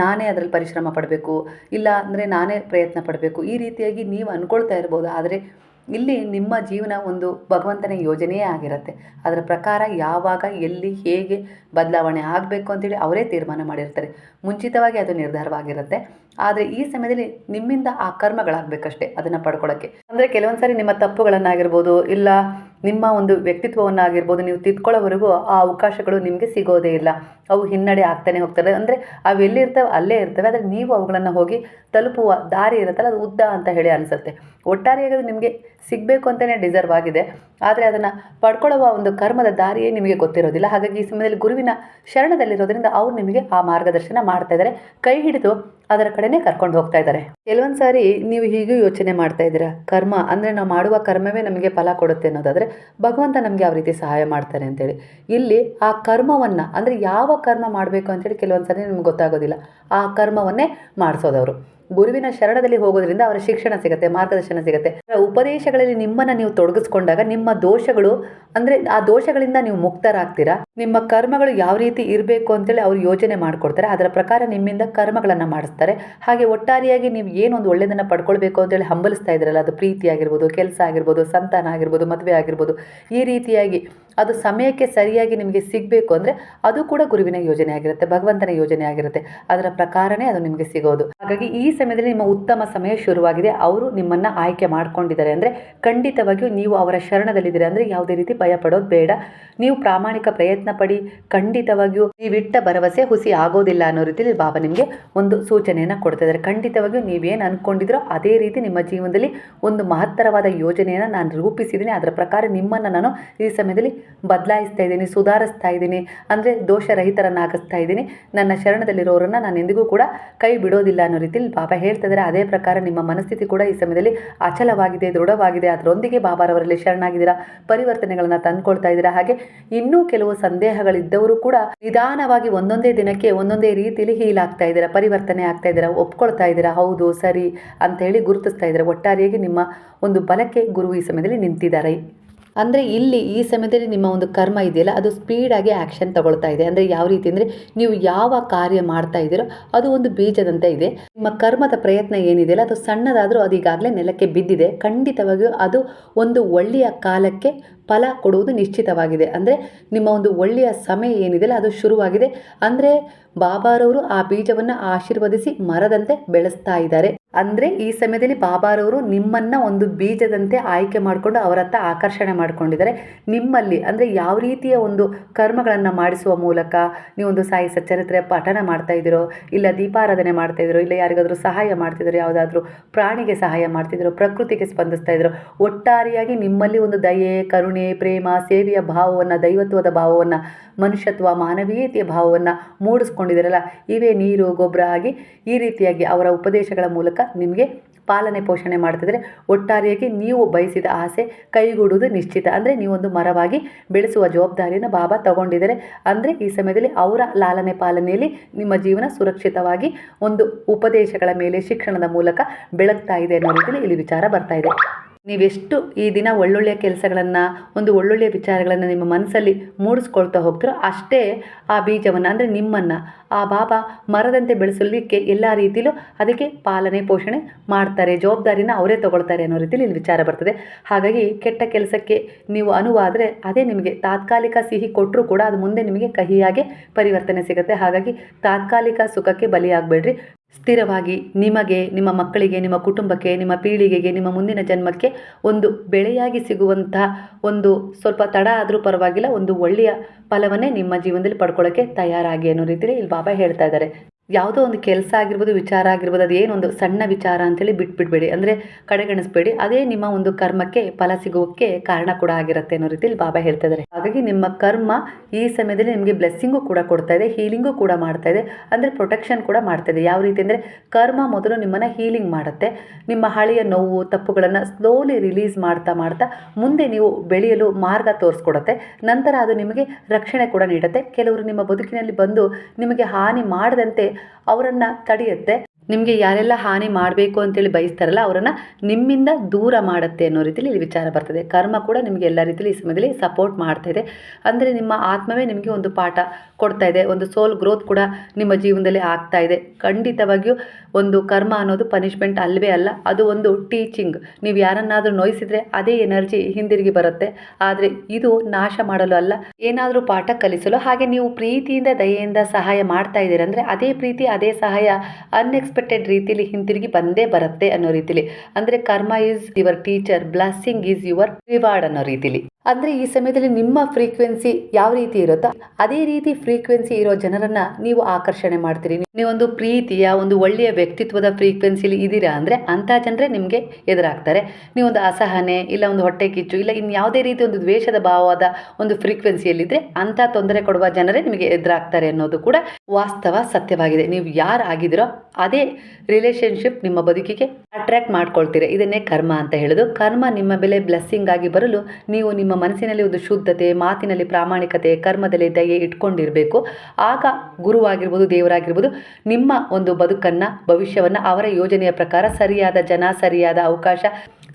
ನಾನೇ ಅದರಲ್ಲಿ ಪರಿಶ್ರಮ ಪಡಬೇಕು, ಇಲ್ಲ ಅಂದರೆ ನಾನೇ ಪ್ರಯತ್ನ ಪಡಬೇಕು. ಈ ರೀತಿಯಾಗಿ ನೀವು ಅನ್ಕೊಳ್ತಾ ಇರ್ಬೋದು. ಆದರೆ ಇಲ್ಲಿ ನಿಮ್ಮ ಜೀವನ ಒಂದು ಭಗವಂತನ ಯೋಜನೆಯೇ ಆಗಿರುತ್ತೆ. ಅದರ ಪ್ರಕಾರ ಯಾವಾಗ, ಎಲ್ಲಿ, ಹೇಗೆ ಬದಲಾವಣೆ ಆಗಬೇಕು ಅಂತೇಳಿ ಅವರೇ ತೀರ್ಮಾನ ಮಾಡಿರ್ತಾರೆ. ಮುಂಚಿತವಾಗಿ ಅದು ನಿರ್ಧಾರವಾಗಿರುತ್ತೆ. ಆದರೆ ಈ ಸಮಯದಲ್ಲಿ ನಿಮ್ಮಿಂದ ಆ ಕರ್ಮಗಳಾಗಬೇಕಷ್ಟೇ ಅದನ್ನು ಪಡ್ಕೊಳ್ಳೋಕ್ಕೆ ಅಂದರೆ ಕೆಲವೊಂದು ಸಾರಿ ನಿಮ್ಮ ತಪ್ಪುಗಳನ್ನಾಗಿರ್ಬೋದು, ಇಲ್ಲ ನಿಮ್ಮ ಒಂದು ವ್ಯಕ್ತಿತ್ವವನ್ನಾಗಿರ್ಬೋದು, ನೀವು ತಿದ್ಕೊಳ್ಳೋವರೆಗೂ ಆ ಅವಕಾಶಗಳು ನಿಮಗೆ ಸಿಗೋದೇ ಇಲ್ಲ. ಅವು ಹಿನ್ನಡೆ ಆಗ್ತಾನೆ ಹೋಗ್ತವೆ. ಅಂದರೆ ಅವು ಎಲ್ಲಿರ್ತವೆ ಅಲ್ಲೇ ಇರ್ತವೆ. ಆದರೆ ನೀವು ಅವುಗಳನ್ನು ಹೋಗಿ ತಲುಪುವ ದಾರಿ ಇರುತ್ತಲ್ಲ, ಅದು ಉದ್ದ ಅಂತ ಹೇಳಿ ಅನಿಸುತ್ತೆ. ಒಟ್ಟಾರೆಯಾಗಿ ಅದು ನಿಮಗೆ ಸಿಗಬೇಕು ಅಂತಲೇ ಡಿಸರ್ವ್ ಆಗಿದೆ. ಆದರೆ ಅದನ್ನು ಪಡ್ಕೊಳ್ಳುವ ಒಂದು ಕರ್ಮದ ದಾರಿಯೇ ನಿಮಗೆ ಗೊತ್ತಿರೋದಿಲ್ಲ. ಹಾಗಾಗಿ ಈ ಸಮಯದಲ್ಲಿ ಗುರುವಿನ ಶರಣದಲ್ಲಿರೋದ್ರಿಂದ ಅವ್ರು ನಿಮಗೆ ಆ ಮಾರ್ಗದರ್ಶನ ಮಾಡ್ತಾ ಇದ್ದಾರೆ. ಕೈ ಹಿಡಿದು ಅದರ ಕಡೆನೇ ಕರ್ಕೊಂಡು ಹೋಗ್ತಾ ಇದ್ದಾರೆ. ಕೆಲವೊಂದು ಸಾರಿ ನೀವು ಹೀಗೂ ಯೋಚನೆ ಮಾಡ್ತಾ ಇದ್ದೀರಾ? ಕರ್ಮ ಅಂದರೆ ನಾವು ಮಾಡುವ ಕರ್ಮವೇ ನಮಗೆ ಫಲ ಕೊಡುತ್ತೆ ಅನ್ನೋದಾದರೆ ಭಗವಂತ ನಮಗೆ ಯಾವ ರೀತಿ ಸಹಾಯ ಮಾಡ್ತಾರೆ ಅಂತೇಳಿ. ಇಲ್ಲಿ ಆ ಕರ್ಮವನ್ನು ಅಂದರೆ ಯಾವ ಕರ್ಮ ಮಾಡಬೇಕು ಅಂತೇಳಿ ಕೆಲವೊಂದು ಸಾರಿ ನಿಮ್ಗೆ ಗೊತ್ತಾಗೋದಿಲ್ಲ. ಆ ಕರ್ಮವನ್ನೇ ಮಾಡಿಸೋದವರು. ಗುರುವಿನ ಶರಣದಲ್ಲಿ ಹೋಗೋದ್ರಿಂದ ಅವರ ಶಿಕ್ಷಣ ಸಿಗುತ್ತೆ, ಮಾರ್ಗದರ್ಶನ ಸಿಗುತ್ತೆ. ಉಪದೇಶಗಳಲ್ಲಿ ನಿಮ್ಮನ್ನ ನೀವು ತೊಡಗಿಸ್ಕೊಂಡಾಗ ನಿಮ್ಮ ದೋಷಗಳು, ಅಂದ್ರೆ ಆ ದೋಷಗಳಿಂದ ನೀವು ಮುಕ್ತರಾಗ್ತೀರಾ? ನಿಮ್ಮ ಕರ್ಮಗಳು ಯಾವ ರೀತಿ ಇರಬೇಕು ಅಂತೇಳಿ ಅವ್ರು ಯೋಜನೆ ಮಾಡಿಕೊಡ್ತಾರೆ. ಅದರ ಪ್ರಕಾರ ನಿಮ್ಮಿಂದ ಕರ್ಮಗಳನ್ನು ಮಾಡಿಸ್ತಾರೆ. ಹಾಗೆ ಒಟ್ಟಾರೆಯಾಗಿ ನೀವು ಏನೊಂದು ಒಳ್ಳೆಯದನ್ನು ಪಡ್ಕೊಳ್ಬೇಕು ಅಂತೇಳಿ ಹಂಬಲಿಸ್ತಾ ಇದ್ರಲ್ಲ, ಅದು ಪ್ರೀತಿ ಆಗಿರ್ಬೋದು, ಕೆಲಸ ಆಗಿರ್ಬೋದು, ಸಂತಾನ ಆಗಿರ್ಬೋದು, ಮದುವೆ ಆಗಿರ್ಬೋದು, ಈ ರೀತಿಯಾಗಿ ಅದು ಸಮಯಕ್ಕೆ ಸರಿಯಾಗಿ ನಿಮಗೆ ಸಿಗಬೇಕು ಅಂದರೆ ಅದು ಕೂಡ ಗುರುವಿನ ಯೋಜನೆ ಆಗಿರುತ್ತೆ, ಭಗವಂತನ ಯೋಜನೆ ಆಗಿರುತ್ತೆ. ಅದರ ಪ್ರಕಾರನೇ ಅದು ನಿಮಗೆ ಸಿಗೋದು. ಹಾಗಾಗಿ ಈ ಸಮಯದಲ್ಲಿ ನಿಮ್ಮ ಉತ್ತಮ ಸಮಯ ಶುರುವಾಗಿದೆ. ಅವರು ನಿಮ್ಮನ್ನು ಆಯ್ಕೆ ಮಾಡ್ಕೊಂಡಿದ್ದಾರೆ. ಅಂದರೆ ಖಂಡಿತವಾಗಿಯೂ ನೀವು ಅವರ ಶರಣದಲ್ಲಿದ್ದೀರಾ. ಅಂದರೆ ಯಾವುದೇ ರೀತಿ ಭಯ ಪಡೋದು ಬೇಡ. ನೀವು ಪ್ರಾಮಾಣಿಕ ಪ್ರಯತ್ನ ಪಡಿ. ಖಂಡಿತವಾಗಿಯೂ ನೀವಿಟ್ಟ ಭರವಸೆ ಹುಸಿ ಆಗೋದಿಲ್ಲ ಅನ್ನೋ ರೀತಿಯಲ್ಲಿ ಬಾಬಾ ನಿಮಗೆ ಒಂದು ಸೂಚನೆಯನ್ನು ಕೊಡ್ತಾ ಇದ್ದಾರೆ. ಖಂಡಿತವಾಗಿಯೂ ನೀವೇನು ಅಂದ್ಕೊಂಡಿದ್ರೋ ಅದೇ ರೀತಿ ನಿಮ್ಮ ಜೀವನದಲ್ಲಿ ಒಂದು ಮಹತ್ತರವಾದ ಯೋಜನೆಯನ್ನು ನಾನು ರೂಪಿಸಿದ್ದೀನಿ. ಅದರ ಪ್ರಕಾರ ನಿಮ್ಮನ್ನು ನಾನು ಈ ಸಮಯದಲ್ಲಿ ಬದಲಾಯಿಸ್ತಾ ಇದ್ದೀನಿ, ಸುಧಾರಿಸ್ತಾ ಇದ್ದೀನಿ. ಅಂದರೆ ದೋಷರಹಿತರನ್ನಾಗಿಸ್ತಾ ಇದ್ದೀನಿ. ನನ್ನ ಶರಣದಲ್ಲಿರೋರನ್ನು ನಾನು ಎಂದಿಗೂ ಕೂಡ ಕೈ ಬಿಡೋದಿಲ್ಲ ಅನ್ನೋ ರೀತಿಯಲ್ಲಿ ಬಾಬಾ ಹೇಳ್ತಾ ಹೇಳ್ತಿದ್ರೆ, ಅದೇ ಪ್ರಕಾರ ನಿಮ್ಮ ಮನಸ್ಥಿತಿ ಕೂಡ ಈ ಸಮಯದಲ್ಲಿ ಅಚಲವಾಗಿದೆ, ದೃಢವಾಗಿದೆ. ಅದರೊಂದಿಗೆ ಬಾಬಾರವರಲ್ಲಿ ಶರಣಾಗಿದ್ದೀರಾ? ಪರಿವರ್ತನೆಗಳನ್ನು ತಂದುಕೊಳ್ತಾ ಇದ್ದೀರಾ? ಹಾಗೆ ಇನ್ನೂ ಕೆಲವು ಸಂದೇಹಗಳಿದ್ದವರು ಕೂಡ ನಿಧಾನವಾಗಿ ಒಂದೊಂದೇ ದಿನಕ್ಕೆ ಒಂದೊಂದೇ ರೀತಿಯಲ್ಲಿ ಹೀಲ್ ಆಗ್ತಾ ಇದ್ದೀರಾ? ಪರಿವರ್ತನೆ ಆಗ್ತಾ ಇದ್ದೀರಾ? ಒಪ್ಕೊಳ್ತಾ ಇದ್ದೀರಾ? ಹೌದು, ಸರಿ ಅಂತ ಹೇಳಿ ಗುರುತಿಸ್ತಾ ಇದ್ದೀರಾ? ಒಟ್ಟಾರೆಯಾಗಿ ನಿಮ್ಮ ಒಂದು ಬಲಕ್ಕೆ ಗುರು ಈ ಸಮಯದಲ್ಲಿ ನಿಂತಿದ್ದಾರೆ. ಅಂದರೆ ಇಲ್ಲಿ ಈ ಸಮಯದಲ್ಲಿ ನಿಮ್ಮ ಒಂದು ಕರ್ಮ ಇದೆಯಲ್ಲ, ಅದು ಸ್ಪೀಡಾಗಿ ಆ್ಯಕ್ಷನ್ ತಗೊಳ್ತಾ ಇದೆ. ಅಂದರೆ ಯಾವ ರೀತಿ ಅಂದರೆ ನೀವು ಯಾವ ಕಾರ್ಯ ಮಾಡ್ತಾ ಇದ್ದೀರೋ ಅದು ಒಂದು ಬೀಜದಂತೆ ಇದೆ. ನಿಮ್ಮ ಕರ್ಮದ ಪ್ರಯತ್ನ ಏನಿದೆಯಲ್ಲ ಅದು ಸಣ್ಣದಾದರೂ ಅದು ಈಗಾಗಲೇ ನೆಲಕ್ಕೆ ಬಿದ್ದಿದೆ. ಖಂಡಿತವಾಗಿಯೂ ಅದು ಒಂದು ಒಳ್ಳೆಯ ಕಾಲಕ್ಕೆ ಫಲ ಕೊಡುವುದು ನಿಶ್ಚಿತವಾಗಿದೆ. ಅಂದರೆ ನಿಮ್ಮ ಒಂದು ಒಳ್ಳೆಯ ಸಮಯ ಏನಿದೆಯಲ್ಲ, ಅದು ಶುರುವಾಗಿದೆ. ಅಂದರೆ ಬಾಬಾರವರು ಆ ಬೀಜವನ್ನು ಆಶೀರ್ವದಿಸಿ ಮರದಂತೆ ಬೆಳೆಸ್ತಾ ಇದ್ದಾರೆ. ಅಂದರೆ ಈ ಸಮಯದಲ್ಲಿ ಬಾಬಾರವರು ನಿಮ್ಮನ್ನು ಒಂದು ಬೀಜದಂತೆ ಆಯ್ಕೆ ಮಾಡಿಕೊಂಡು ಅವರತ್ತ ಆಕರ್ಷಣೆ ಮಾಡ್ಕೊಂಡಿದ್ದಾರೆ. ನಿಮ್ಮಲ್ಲಿ ಅಂದರೆ ಯಾವ ರೀತಿಯ ಒಂದು ಕರ್ಮಗಳನ್ನು ಮಾಡಿಸುವ ಮೂಲಕ ನೀವೊಂದು ಸಾಯಿ ಸಚ್ಚರಿತ್ರೆ ಪಠನ ಮಾಡ್ತಾ ಇದ್ದೀರೋ, ಇಲ್ಲ ದೀಪಾರಾಧನೆ ಮಾಡ್ತಾ ಇದ್ದೀರೋ, ಇಲ್ಲ ಯಾರಿಗಾದರೂ ಸಹಾಯ ಮಾಡ್ತಿದ್ರು ಯಾವುದಾದ್ರೂ ಪ್ರಾಣಿಗೆ ಸಹಾಯ ಮಾಡ್ತಿದ್ದೀರೋ ಪ್ರಕೃತಿಗೆ ಸ್ಪಂದಿಸ್ತಾ ಇದ್ದೀರೋ, ಒಟ್ಟಾರೆಯಾಗಿ ನಿಮ್ಮಲ್ಲಿ ಒಂದು ದಯೆ, ಕರುಣೆ ಪ್ರೇಮ, ಸೇವೆಯ ಭಾವವನ್ನು, ದೈವತ್ವದ ಭಾವವನ್ನು, ಮನುಷ್ಯತ್ವ, ಮಾನವೀಯತೆಯ ಭಾವವನ್ನು ಮೂಡಿಸ್ಕೊಂಡಿದ್ದೀರಲ್ಲ, ಇವೇ ನೀರು, ಗೊಬ್ಬರ ಆಗಿ ಈ ರೀತಿಯಾಗಿ ಅವರ ಉಪದೇಶಗಳ ಮೂಲಕ ನಿಮಗೆ ಪಾಲನೆ, ಪೋಷಣೆ ಮಾಡ್ತಿದ್ರೆ ಒಟ್ಟಾರೆಯಾಗಿ ನೀವು ಬಯಸಿದ ಆಸೆ ಕೈಗೂಡುವುದು ನಿಶ್ಚಿತ. ಅಂದರೆ ನೀವೊಂದು ಮರವಾಗಿ ಬೆಳೆಸುವ ಜವಾಬ್ದಾರಿಯನ್ನು ಬಾಬಾ ತಗೊಂಡಿದ್ದಾರೆ. ಅಂದರೆ ಈ ಸಮಯದಲ್ಲಿ ಅವರ ಲಾಲನೆ ಪಾಲನೆಯಲ್ಲಿ ನಿಮ್ಮ ಜೀವನ ಸುರಕ್ಷಿತವಾಗಿ ಒಂದು ಉಪದೇಶಗಳ ಮೇಲೆ ಶಿಕ್ಷಣದ ಮೂಲಕ ಬೆಳಗ್ತಾ ಇದೆ ಅನ್ನೋ ರೀತಿಯಲ್ಲಿ ಇಲ್ಲಿ ವಿಚಾರ ಬರ್ತಾ ಇದೆ. ನೀವೆಷ್ಟು ಈ ದಿನ ಒಳ್ಳೊಳ್ಳೆಯ ಕೆಲಸಗಳನ್ನು, ಒಂದು ಒಳ್ಳೊಳ್ಳೆಯ ವಿಚಾರಗಳನ್ನು ನಿಮ್ಮ ಮನಸ್ಸಲ್ಲಿ ಮೂಡಿಸ್ಕೊಳ್ತಾ ಹೋಗ್ತೀರೋ ಅಷ್ಟೇ ಆ ಬೀಜವನ್ನು, ಅಂದರೆ ನಿಮ್ಮನ್ನು, ಆ ಬಾಬಾ ಮರದಂತೆ ಬೆಳೆಸಲಿಕ್ಕೆ ಎಲ್ಲ ರೀತಿಯಲ್ಲೂ ಅದಕ್ಕೆ ಪಾಲನೆ, ಪೋಷಣೆ ಮಾಡ್ತಾರೆ, ಜವಾಬ್ದಾರಿನ ಅವರೇ ತಗೊಳ್ತಾರೆ ಅನ್ನೋ ರೀತಿಯಲ್ಲಿ ಇಲ್ಲಿ ವಿಚಾರ ಬರ್ತದೆ. ಹಾಗಾಗಿ ಕೆಟ್ಟ ಕೆಲಸಕ್ಕೆ ನೀವು ಅನುವಾದರೆ ಅದೇ ನಿಮಗೆ ತಾತ್ಕಾಲಿಕ ಸಿಹಿ ಕೊಟ್ಟರೂ ಕೂಡ ಅದು ಮುಂದೆ ನಿಮಗೆ ಕಹಿಯಾಗೆ ಪರಿವರ್ತನೆ ಸಿಗುತ್ತೆ. ಹಾಗಾಗಿ ತಾತ್ಕಾಲಿಕ ಸುಖಕ್ಕೆ ಬಲಿಯಾಗಬೇಡ್ರಿ. ಸ್ಥಿರವಾಗಿ ನಿಮಗೆ, ನಿಮ್ಮ ಮಕ್ಕಳಿಗೆ, ನಿಮ್ಮ ಕುಟುಂಬಕ್ಕೆ, ನಿಮ್ಮ ಪೀಳಿಗೆಗೆ, ನಿಮ್ಮ ಮುಂದಿನ ಜನ್ಮಕ್ಕೆ ಒಂದು ಬೆಳೆಯಾಗಿ ಸಿಗುವಂತಹ ಒಂದು ಸ್ವಲ್ಪ ತಡ ಆದರೂ ಪರವಾಗಿಲ್ಲ, ಒಂದು ಒಳ್ಳೆಯ ಫಲವನ್ನೇ ನಿಮ್ಮ ಜೀವನದಲ್ಲಿ ಪಡ್ಕೊಳ್ಳೋಕ್ಕೆ ತಯಾರಾಗಿ ಅನ್ನೋ ರೀತಿಯಲ್ಲಿ ಇಲ್ಲಿ ಬಾಬಾ ಹೇಳ್ತಾ ಇದ್ದಾರೆ. ಯಾವುದೋ ಒಂದು ಕೆಲಸ ಆಗಿರ್ಬೋದು, ವಿಚಾರ ಆಗಿರ್ಬೋದು, ಅದು ಏನೊಂದು ಸಣ್ಣ ವಿಚಾರ ಅಂತೇಳಿ ಬಿಟ್ಬಿಡಬೇಡಿ. ಅಂದರೆ ಕಡೆಗಣಿಸ್ಬೇಡಿ. ಅದೇ ನಿಮ್ಮ ಒಂದು ಕರ್ಮಕ್ಕೆ ಫಲ ಸಿಗೋಕ್ಕೆ ಕಾರಣ ಕೂಡ ಆಗಿರುತ್ತೆ ಅನ್ನೋ ರೀತಿಯಲ್ಲಿ ಬಾಬಾ ಹೇಳ್ತಾ ಇದ್ದಾರೆ ಹಾಗಾಗಿ ನಿಮ್ಮ ಕರ್ಮ ಈ ಸಮಯದಲ್ಲಿ ನಿಮಗೆ ಬ್ಲೆಸ್ಸಿಂಗು ಕೂಡ ಕೊಡ್ತಾ ಇದೆ ಹೀಲಿಂಗು ಕೂಡ ಮಾಡ್ತಾ ಇದೆ. ಅಂದರೆ ಪ್ರೊಟೆಕ್ಷನ್ ಕೂಡ ಮಾಡ್ತಾ ಇದೆ. ಯಾವ ರೀತಿ ಅಂದರೆ ಕರ್ಮ ಮೊದಲು ನಿಮ್ಮನ್ನು ಹೀಲಿಂಗ್ ಮಾಡುತ್ತೆ. ನಿಮ್ಮ ಹಳೆಯ ನೋವು, ತಪ್ಪುಗಳನ್ನು ಸ್ಲೋಲಿ ರಿಲೀಸ್ ಮಾಡ್ತಾ ಮಾಡ್ತಾ ಮುಂದೆ ನೀವು ಬೆಳೆಯಲು ಮಾರ್ಗ ತೋರಿಸ್ಕೊಡತ್ತೆ. ನಂತರ ಅದು ನಿಮಗೆ ರಕ್ಷಣೆ ಕೂಡ ನೀಡುತ್ತೆ. ಕೆಲವರು ನಿಮ್ಮ ಬದುಕಿನಲ್ಲಿ ಬಂದು ನಿಮಗೆ ಹಾನಿ ಮಾಡದಂತೆ ಅವರನ್ನು ತಡೆಯುತ್ತೆ. ನಿಮಗೆ ಯಾರೆಲ್ಲ ಹಾನಿ ಮಾಡಬೇಕು ಅಂತೇಳಿ ಬಯಸ್ತಾರಲ್ಲ, ಅವರನ್ನು ನಿಮ್ಮಿಂದ ದೂರ ಮಾಡುತ್ತೆ ಅನ್ನೋ ರೀತಿಯಲ್ಲಿ ಇಲ್ಲಿ ವಿಚಾರ ಬರ್ತದೆ. ಕರ್ಮ ಕೂಡ ನಿಮಗೆ ಎಲ್ಲ ರೀತಿಯಲ್ಲಿ ಈ ಸಮಯದಲ್ಲಿ ಸಪೋರ್ಟ್ ಮಾಡ್ತಾ ಇದೆ. ಅಂದರೆ ನಿಮ್ಮ ಆತ್ಮವೇ ನಿಮಗೆ ಒಂದು ಪಾಠ ಕೊಡ್ತಾ ಇದೆ, ಒಂದು ಸೋಲ್ ಗ್ರೋತ್ ಕೂಡ ನಿಮ್ಮ ಜೀವನದಲ್ಲಿ ಆಗ್ತಾ ಇದೆ. ಖಂಡಿತವಾಗಿಯೂ ಒಂದು ಕರ್ಮ ಅನ್ನೋದು ಪನಿಷ್ಮೆಂಟ್ ಅಲ್ಲವೇ ಅಲ್ಲ, ಅದು ಒಂದು ಟೀಚಿಂಗ್ ನೀವು ಯಾರನ್ನಾದರೂ ನೋಯಿಸಿದರೆ ಅದೇ ಎನರ್ಜಿ ಹಿಂದಿರುಗಿ ಬರುತ್ತೆ. ಆದರೆ ಇದು ನಾಶ ಮಾಡಲು ಅಲ್ಲ, ಏನಾದರೂ ಪಾಠ ಕಲಿಸಲು. ಹಾಗೆ ನೀವು ಪ್ರೀತಿಯಿಂದ, ದಯೆಯಿಂದ ಸಹಾಯ ಮಾಡ್ತಾ ಇದ್ದೀರಂದರೆ ಅದೇ ಪ್ರೀತಿ, ಅದೇ ಸಹಾಯ ರೀತಿಯಲ್ಲಿ ಹಿಂತಿರುಗಿ ಬಂದೇ ಬರುತ್ತೆ ಅನ್ನೋ ರೀತಿಲಿ. ಅಂದರೆ karma is your teacher blessing is your reward ಅನ್ನೋ ರೀತಿಲಿ. ಅಂದರೆ ಈ ಸಮಯದಲ್ಲಿ ನಿಮ್ಮ ಫ್ರೀಕ್ವೆನ್ಸಿ ಯಾವ ರೀತಿ ಇರುತ್ತೋ ಅದೇ ರೀತಿ ಫ್ರೀಕ್ವೆನ್ಸಿ ಇರೋ ಜನರನ್ನ ನೀವು ಆಕರ್ಷಣೆ ಮಾಡ್ತೀರಿ. ನೀವೊಂದು ಪ್ರೀತಿಯ, ಒಂದು ಒಳ್ಳೆಯ ವ್ಯಕ್ತಿತ್ವದ ಫ್ರೀಕ್ವೆನ್ಸಿಲಿ ಇದ್ದೀರಾ ಅಂದರೆ ಅಂಥ ಜನರೇ ನಿಮಗೆ ಎದುರಾಗ್ತಾರೆ. ನೀವೊಂದು ಅಸಹನೆ, ಇಲ್ಲ ಒಂದು ಹೊಟ್ಟೆ ಕಿಚ್ಚು, ಇಲ್ಲ ಇನ್ನು ಯಾವುದೇ ರೀತಿ ಒಂದು ದ್ವೇಷದ ಭಾವವಾದ ಒಂದು ಫ್ರೀಕ್ವೆನ್ಸಿಯಲ್ಲಿದ್ದರೆ ಅಂಥ ತೊಂದರೆ ಕೊಡುವ ಜನರೇ ನಿಮಗೆ ಎದುರಾಗ್ತಾರೆ ಅನ್ನೋದು ಕೂಡ ವಾಸ್ತವ ಸತ್ಯವಾಗಿದೆ. ನೀವು ಯಾರು ಆಗಿದ್ದೀರೋ ಅದೇ ರಿಲೇಷನ್ಶಿಪ್ ನಿಮ್ಮ ಬದುಕಿಗೆ ಅಟ್ರಾಕ್ಟ್ ಮಾಡ್ಕೊಳ್ತೀರಿ. ಇದನ್ನೇ ಕರ್ಮ ಅಂತ ಹೇಳೋದು. ಕರ್ಮ ನಿಮ್ಮ ಬೆಲೆ ಬ್ಲೆಸ್ಸಿಂಗ್ ಆಗಿ ಬರಲು ನೀವು ನಿಮ್ಮ ಮನಸ್ಸಿನಲ್ಲಿ ಒಂದು ಶುದ್ಧತೆ, ಮಾತಿನಲ್ಲಿ ಪ್ರಾಮಾಣಿಕತೆ, ಕರ್ಮದಲ್ಲಿ ದಯೆ ಇಟ್ಕೊಂಡಿರಬೇಕು. ಆಗ ಗುರುವಾಗಿರ್ಬೋದು, ದೇವರಾಗಿರ್ಬೋದು, ನಿಮ್ಮ ಒಂದು ಬದುಕನ್ನು, ಭವಿಷ್ಯವನ್ನು ಅವರ ಯೋಜನೆಯ ಪ್ರಕಾರ ಸರಿಯಾದ ಜನ, ಸರಿಯಾದ ಅವಕಾಶ,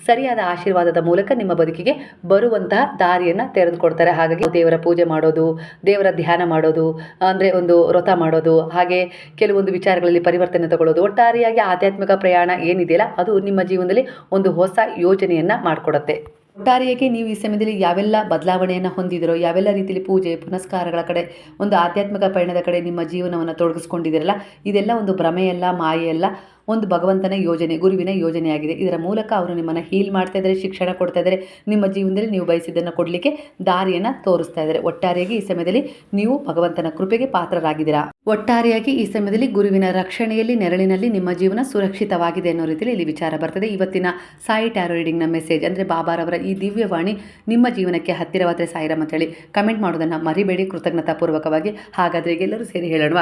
ಸರಿಯಾದ ಆಶೀರ್ವಾದದ ಮೂಲಕ ನಿಮ್ಮ ಬದುಕಿಗೆ ಬರುವಂತಹ ದಾರಿಯನ್ನು ತೆರೆದುಕೊಡ್ತಾರೆ. ಹಾಗಾಗಿ ದೇವರ ಪೂಜೆ ಮಾಡೋದು, ದೇವರ ಧ್ಯಾನ ಮಾಡೋದು, ಅಂದರೆ ಒಂದು ವ್ರತ ಮಾಡೋದು, ಹಾಗೆ ಕೆಲವೊಂದು ವಿಚಾರಗಳಲ್ಲಿ ಪರಿವರ್ತನೆ ತಗೊಳ್ಳೋದು. ಒಟ್ಟಾರೆಯಾಗಿ ಆಧ್ಯಾತ್ಮಿಕ ಪ್ರಯಾಣ ಏನಿದೆಯಲ್ಲ, ಅದು ನಿಮ್ಮ ಜೀವನದಲ್ಲಿ ಒಂದು ಹೊಸ ಯೋಜನೆಯನ್ನು ಮಾಡಿಕೊಡುತ್ತೆ. ಒಟ್ಟಾರೆಯಾಗಿ ನೀವು ಈ ಸಮಯದಲ್ಲಿ ಯಾವೆಲ್ಲ ಬದಲಾವಣೆಯನ್ನು ಹೊಂದಿದಿರೋ, ಯಾವೆಲ್ಲ ರೀತಿಯಲ್ಲಿ ಪೂಜೆ, ಪುನಸ್ಕಾರಗಳ ಕಡೆ, ಒಂದು ಆಧ್ಯಾತ್ಮಿಕ ಪಯಣದ ಕಡೆ ನಿಮ್ಮ ಜೀವನವನ್ನು ತೊಡಗಿಸ್ಕೊಂಡಿದ್ದೀರಲ್ಲ, ಇದೆಲ್ಲ ಒಂದು ಭ್ರಮೆಯಲ್ಲ, ಮಾಯೆಯಲ್ಲ. ಒಂದು ಭಗವಂತನ ಯೋಜನೆ, ಗುರುವಿನ ಯೋಜನೆಯಾಗಿದೆ. ಇದರ ಮೂಲಕ ಅವರು ನಿಮ್ಮನ್ನು ಹೀಲ್ ಮಾಡ್ತಾ ಇದ್ದಾರೆ, ಶಿಕ್ಷಣ ಕೊಡ್ತಾ ಇದ್ದಾರೆ. ನಿಮ್ಮ ಜೀವನದಲ್ಲಿ ನೀವು ಬಯಸಿದ್ದನ್ನು ಕೊಡಲಿಕ್ಕೆ ದಾರಿಯನ್ನು ತೋರಿಸ್ತಾ ಇದ್ದಾರೆ. ಒಟ್ಟಾರೆಯಾಗಿ ಈ ಸಮಯದಲ್ಲಿ ನೀವು ಭಗವಂತನ ಕೃಪೆಗೆ ಪಾತ್ರರಾಗಿದ್ದೀರಾ? ಒಟ್ಟಾರೆಯಾಗಿ ಈ ಸಮಯದಲ್ಲಿ ಗುರುವಿನ ರಕ್ಷಣೆಯಲ್ಲಿ, ನೆರಳಿನಲ್ಲಿ ನಿಮ್ಮ ಜೀವನ ಸುರಕ್ಷಿತವಾಗಿದೆ ಅನ್ನೋ ರೀತಿಯಲ್ಲಿ ಇಲ್ಲಿ ವಿಚಾರ ಬರ್ತದೆ. ಇವತ್ತಿನ ಸಾಯಿ ಟ್ಯಾರೋ ರೀಡಿಂಗ್ನ ಮೆಸೇಜ್ ಅಂದರೆ ಬಾಬಾರವರ ಈ ದಿವ್ಯವಾಣಿ ನಿಮ್ಮ ಜೀವನಕ್ಕೆ ಹತ್ತಿರವಾದರೆ ಸಾಯಿರಾಮ್ ಅಂತೇಳಿ ಕಮೆಂಟ್ ಮಾಡೋದನ್ನು ಮರಿಬೇಡಿ. ಕೃತಜ್ಞತಾಪೂರ್ವಕವಾಗಿ ಹಾಗಾದರೆ ಎಲ್ಲರೂ ಸೇರಿ ಹೇಳೋಣ